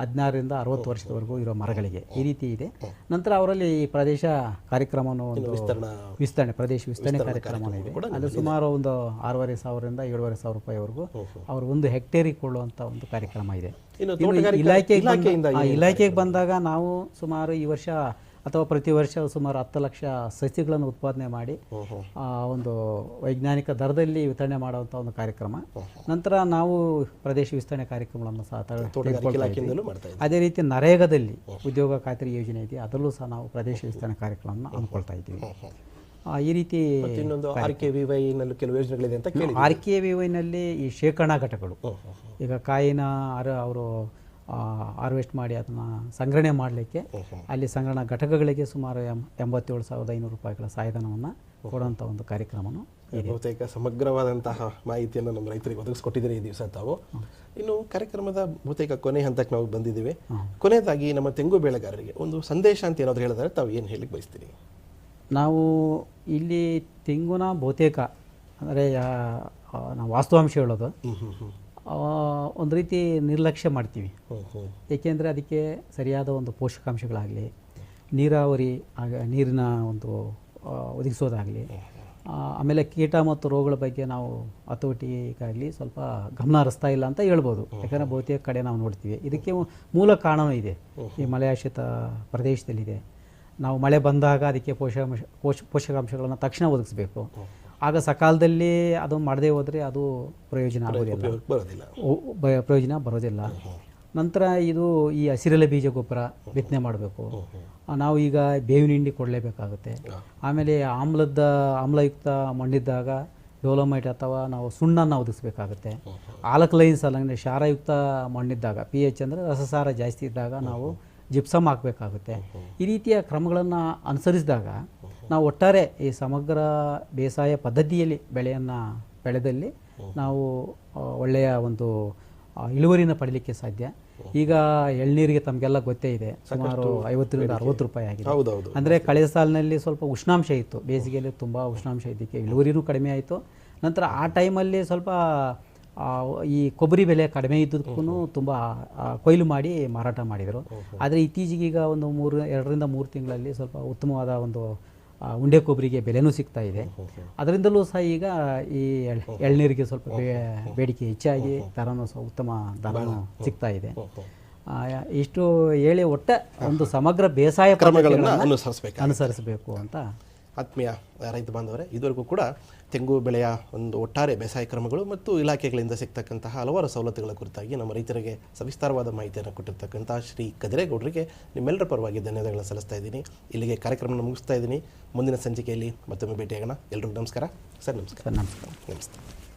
ಹದಿನಾರರಿಂದ ಅರವತ್ತು ವರ್ಷದವರೆಗೂ ಇರೋ ಮರಗಳಿಗೆ ಈ ರೀತಿ ಇದೆ. ನಂತರ ಅವರಲ್ಲಿ ಈ ಪ್ರದೇಶ ಕಾರ್ಯಕ್ರಮವನ್ನು ಒಂದು ವಿಸ್ತರಣಾ ವಿಸ್ತರಣೆ ಪ್ರದೇಶ ವಿಸ್ತರಣೆ ಕಾರ್ಯಕ್ರಮ ಇದೆ. ಅಲ್ಲಿ ಸುಮಾರು ಒಂದು ಆರೂವರೆ ಸಾವಿರದಿಂದ ಏಳುವರೆ ಸಾವಿರ ರೂಪಾಯಿವರೆಗೂ ಅವರು ಒಂದು ಹೆಕ್ಟೇರಿಗೆ ಕೊಳ್ಳುವಂಥ ಒಂದು ಕಾರ್ಯಕ್ರಮ ಇದೆ. ಇಲಾಖೆಗೆ ಇಲಾಖೆಯಿಂದ ಇಲಾಖೆಗೆ ಬಂದಾಗ ನಾವು ಸುಮಾರು ಈ ವರ್ಷ ಅಥವಾ ಪ್ರತಿ ವರ್ಷ ಸುಮಾರು ಹತ್ತು ಲಕ್ಷ ಸಸಿಗಳನ್ನು ಉತ್ಪಾದನೆ ಮಾಡಿ ಆ, ಒಂದು ವೈಜ್ಞಾನಿಕ ದರದಲ್ಲಿ ವಿತರಣೆ ಮಾಡುವಂಥ ಒಂದು ಕಾರ್ಯಕ್ರಮ. ನಂತರ ನಾವು ಪ್ರದೇಶ ವಿಸ್ತರಣೆ ಕಾರ್ಯಕ್ರಮಗಳನ್ನು ಸಹ ಅದೇ ರೀತಿ ನರೇಗಾದಲ್ಲಿ ಉದ್ಯೋಗ ಖಾತ್ರಿ ಯೋಜನೆ ಇದೆ ಅದರಲ್ಲೂ ಸಹ ನಾವು ಪ್ರದೇಶ ವಿಸ್ತರಣೆ ಕಾರ್ಯಕ್ರಮವನ್ನು ಹಮ್ಮಿಕೊಳ್ತಾ ಇದ್ದೀವಿ. ಈ ರೀತಿ ಇನ್ನೊಂದು ಆರ್ ಕೆ ವಿ ವೈನಲ್ಲೂ ಕೆಲವು ಯೋಜನೆಗಳಿದೆ ಅಂತ ಕೇಳಿ ಆರ್ ಕೆ ವಿ ವೈನಲ್ಲಿ ಈ ಶೇಖರಣಾ ಘಟಕಗಳು. ಈಗ ಕಾಯಿನ ಅವರು ಹಾರ್ವೆಸ್ಟ್ ಮಾಡಿ ಅದನ್ನು ಸಂಗ್ರಹಣೆ ಮಾಡಲಿಕ್ಕೆ ಅಲ್ಲಿ ಸಂಗ್ರಹಣಾ ಘಟಕಗಳಿಗೆ ಸುಮಾರು ಎಂ ಎಂಬತ್ತೇಳು ಸಾವಿರದ ಐನೂರು ರೂಪಾಯಿಗಳ ಸಹಾಯಧನವನ್ನು ಕೊಡುವಂಥ ಒಂದು ಕಾರ್ಯಕ್ರಮವನ್ನು ಬಹುತೇಕ ಸಮಗ್ರವಾದಂತಹ ಮಾಹಿತಿಯನ್ನು ನಮ್ಮ ರೈತರಿಗೆ ಒದಗಿಸ್ಕೊಟ್ಟಿದ್ದೀರಿ ಈ ದಿವಸ ತಾವು. ಇನ್ನು ಕಾರ್ಯಕ್ರಮದ ಬಹುತೇಕ ಕೊನೆ ಹಂತಕ್ಕೆ ನಾವು ಬಂದಿದ್ದೀವಿ. ಕೊನೆಯದಾಗಿ ನಮ್ಮ ತೆಂಗು ಬೆಳೆಗಾರರಿಗೆ ಒಂದು ಸಂದೇಶ ಅಂತ ಏನಾದರೂ ಹೇಳಿದರೆ ತಾವು ಏನು ಹೇಳಿಕ್ಕೆ ಬಯಸ್ತೀರಿ? ನಾವು ಇಲ್ಲಿ ತೆಂಗುನ ಬಹುತೇಕ ಅಂದರೆ ನಾವು ವಾಸ್ತವಾಂಶ ಹೇಳೋದು. ಒಂದು ರೀತಿ ನಿರ್ಲಕ್ಷ್ಯ ಮಾಡ್ತೀವಿ. ಏಕೆಂದರೆ ಅದಕ್ಕೆ ಸರಿಯಾದ ಒಂದು ಪೋಷಕಾಂಶಗಳಾಗಲಿ ನೀರಾವರಿ ಆಗ ನೀರಿನ ಒಂದು ಒದಗಿಸೋದಾಗಲಿ ಆಮೇಲೆ ಕೀಟ ಮತ್ತು ರೋಗಗಳ ಬಗ್ಗೆ ನಾವು ಹತೋಟಿಗಾಗಲಿ ಸ್ವಲ್ಪ ಗಮನ ಹರಿಸ್ತಾ ಇಲ್ಲ ಅಂತ ಹೇಳ್ಬೋದು. ಯಾಕಂದರೆ ಬಹುತೇಕ ಕಡೆ ನಾವು ನೋಡ್ತೀವಿ. ಇದಕ್ಕೆ ಮೂಲ ಕಾರಣವೂ ಇದೆ. ಈ ಮಳೆಯಾಶ್ರಿತ ಪ್ರದೇಶದಲ್ಲಿದೆ. ನಾವು ಮಳೆ ಬಂದಾಗ ಅದಕ್ಕೆ ಪೋಷಕಾಂಶ ಪೋಷ ಪೋಷಕಾಂಶಗಳನ್ನು ತಕ್ಷಣ ಒದಗಿಸ್ಬೇಕು. ಆಗ ಸಕಾಲದಲ್ಲಿ ಅದು ಮಾಡದೇ ಹೋದರೆ ಅದು ಪ್ರಯೋಜನ ಆಗೋದಿಲ್ಲ. ಬರೋದಿಲ್ಲ. ಪ್ರಯೋಜನ ಬರೋದಿಲ್ಲ. ನಂತರ ಇದು ಈ ಹಸಿರೆಲೆ ಬೀಜ ಗೊಬ್ಬರ ಬಿತ್ತನೆ ಮಾಡಬೇಕು. ನಾವು ಈಗ ಬೇವಿನ ಹಿಂಡಿ ಕೊಡಲೇಬೇಕಾಗುತ್ತೆ. ಆಮೇಲೆ ಆಮ್ಲದ ಆಮ್ಲಯುಕ್ತ ಮಣ್ಣಿದ್ದಾಗ ಡೋಲೋಮೈಟ್ ಅಥವಾ ನಾವು ಸುಣ್ಣನ ಒದಗಿಸ್ಬೇಕಾಗುತ್ತೆ. ಆಲಕ್ಲೈನ್ಸ್ ಸಲಂಗನೆ ಶಾರಯುಕ್ತ ಮಣ್ಣಿದ್ದಾಗ ಪಿ ಎಚ್ ಅಂದರೆ ರಸಸಾರ ಜಾಸ್ತಿ ಇದ್ದಾಗ ನಾವು ಜಿಪ್ಸಮ್ ಹಾಕಬೇಕಾಗುತ್ತೆ. ಈ ರೀತಿಯ ಕ್ರಮಗಳನ್ನು ಅನುಸರಿಸಿದಾಗ ನಾವು ಒಟ್ಟಾರೆ ಈ ಸಮಗ್ರ ಬೇಸಾಯ ಪದ್ಧತಿಯಲ್ಲಿ ಬೆಳೆಯನ್ನು ಬೆಳೆದಲ್ಲಿ ನಾವು ಒಳ್ಳೆಯ ಒಂದು ಇಳುವರಿನ ಪಡೀಲಿಕ್ಕೆ ಸಾಧ್ಯ. ಈಗ ಎಳ್ನೀರಿಗೆ ತಮಗೆಲ್ಲ ಗೊತ್ತೇ ಇದೆ. ಸುಮಾರು ಐವತ್ತರಿಂದ ಅರವತ್ತು ರೂಪಾಯಿ ಆಗಿದೆ. ಅಂದರೆ ಕಳೆದ ಸಾಲಿನಲ್ಲಿ ಸ್ವಲ್ಪ ಉಷ್ಣಾಂಶ ಇತ್ತು. ಬೇಸಿಗೆಯಲ್ಲಿ ತುಂಬ ಉಷ್ಣಾಂಶ ಇದ್ದಕ್ಕೆ ಇಳುವರಿನೂ ಕಡಿಮೆ ಆಯಿತು. ನಂತರ ಆ ಟೈಮಲ್ಲಿ ಸ್ವಲ್ಪ ಈ ಕೊಬ್ಬರಿ ಬೆಲೆ ಕಡಿಮೆ ಇದ್ದಕ್ಕೂ ತುಂಬ ಕೊಯ್ಲು ಮಾಡಿ ಮಾರಾಟ ಮಾಡಿದರು. ಆದರೆ ಇತ್ತೀಚೆಗೆ ಈಗ ಒಂದು ಮೂರು ಎರಡರಿಂದ ಮೂರು ತಿಂಗಳಲ್ಲಿ ಸ್ವಲ್ಪ ಉತ್ತಮವಾದ ಒಂದು ಉಂಡೆ ಕೊಬ್ಬರಿಗೆ ಬೆಲೆನೂ ಸಿಗ್ತಾ ಇದೆ. ಅದರಿಂದಲೂ ಸಹ ಈಗ ಈ ಎಳ್- ಎಳ್ನೀರಿಗೆ ಸ್ವಲ್ಪ ಬೇಡಿಕೆ ಹೆಚ್ಚಾಗಿ ದರನೂ ಸಹ ಉತ್ತಮ ದರನೂ ಸಿಗ್ತಾ ಇದೆ. ಇಷ್ಟು ಹೇಳಿ ಒಟ್ಟ ಒಂದು ಸಮಗ್ರ ಬೇಸಾಯ ಕ್ರಮಗಳನ್ನು ಅನುಸರಿಸಬೇಕು ಅಂತ. ಆತ್ಮೀಯ ರೈತ ಬಾಂಧವರೇ ಇದುವರೆಗೂ ಕೂಡ ತೆಂಗು ಬೆಳೆಯ ಒಂದು ಒಟ್ಟಾರೆ ಬೇಸಾಯ ಕ್ರಮಗಳು ಮತ್ತು ಇಲಾಖೆಗಳಿಂದ ಸಿಗ್ತಕ್ಕಂತಹ ಹಲವಾರು ಸವಲತ್ತುಗಳ ಕುರಿತಾಗಿ ನಮ್ಮ ರೈತರಿಗೆ ಸವಿಸ್ತಾರವಾದ ಮಾಹಿತಿಯನ್ನು ಕೊಟ್ಟಿರ್ತಕ್ಕಂಥ ಶ್ರೀ ಕದಿರೇಗೌಡರಿಗೆ ನಿಮ್ಮೆಲ್ಲರ ಪರವಾಗಿ ಧನ್ಯವಾದಗಳನ್ನು ಸಲ್ಲಿಸ್ತಾ ಇದ್ದೀನಿ. ಇಲ್ಲಿಗೆ ಕಾರ್ಯಕ್ರಮವನ್ನು ಮುಗಿಸ್ತಾ ಇದ್ದೀನಿ. ಮುಂದಿನ ಸಂಚಿಕೆಯಲ್ಲಿ ಮತ್ತೊಮ್ಮೆ ಭೇಟಿಯಾಗೋಣ. ಎಲ್ರಿಗೂ ನಮಸ್ಕಾರ. ಸರ್ ನಮಸ್ಕಾರ. ಸರ್ ನಮಸ್ಕಾರ. ನಮಸ್ತೆ.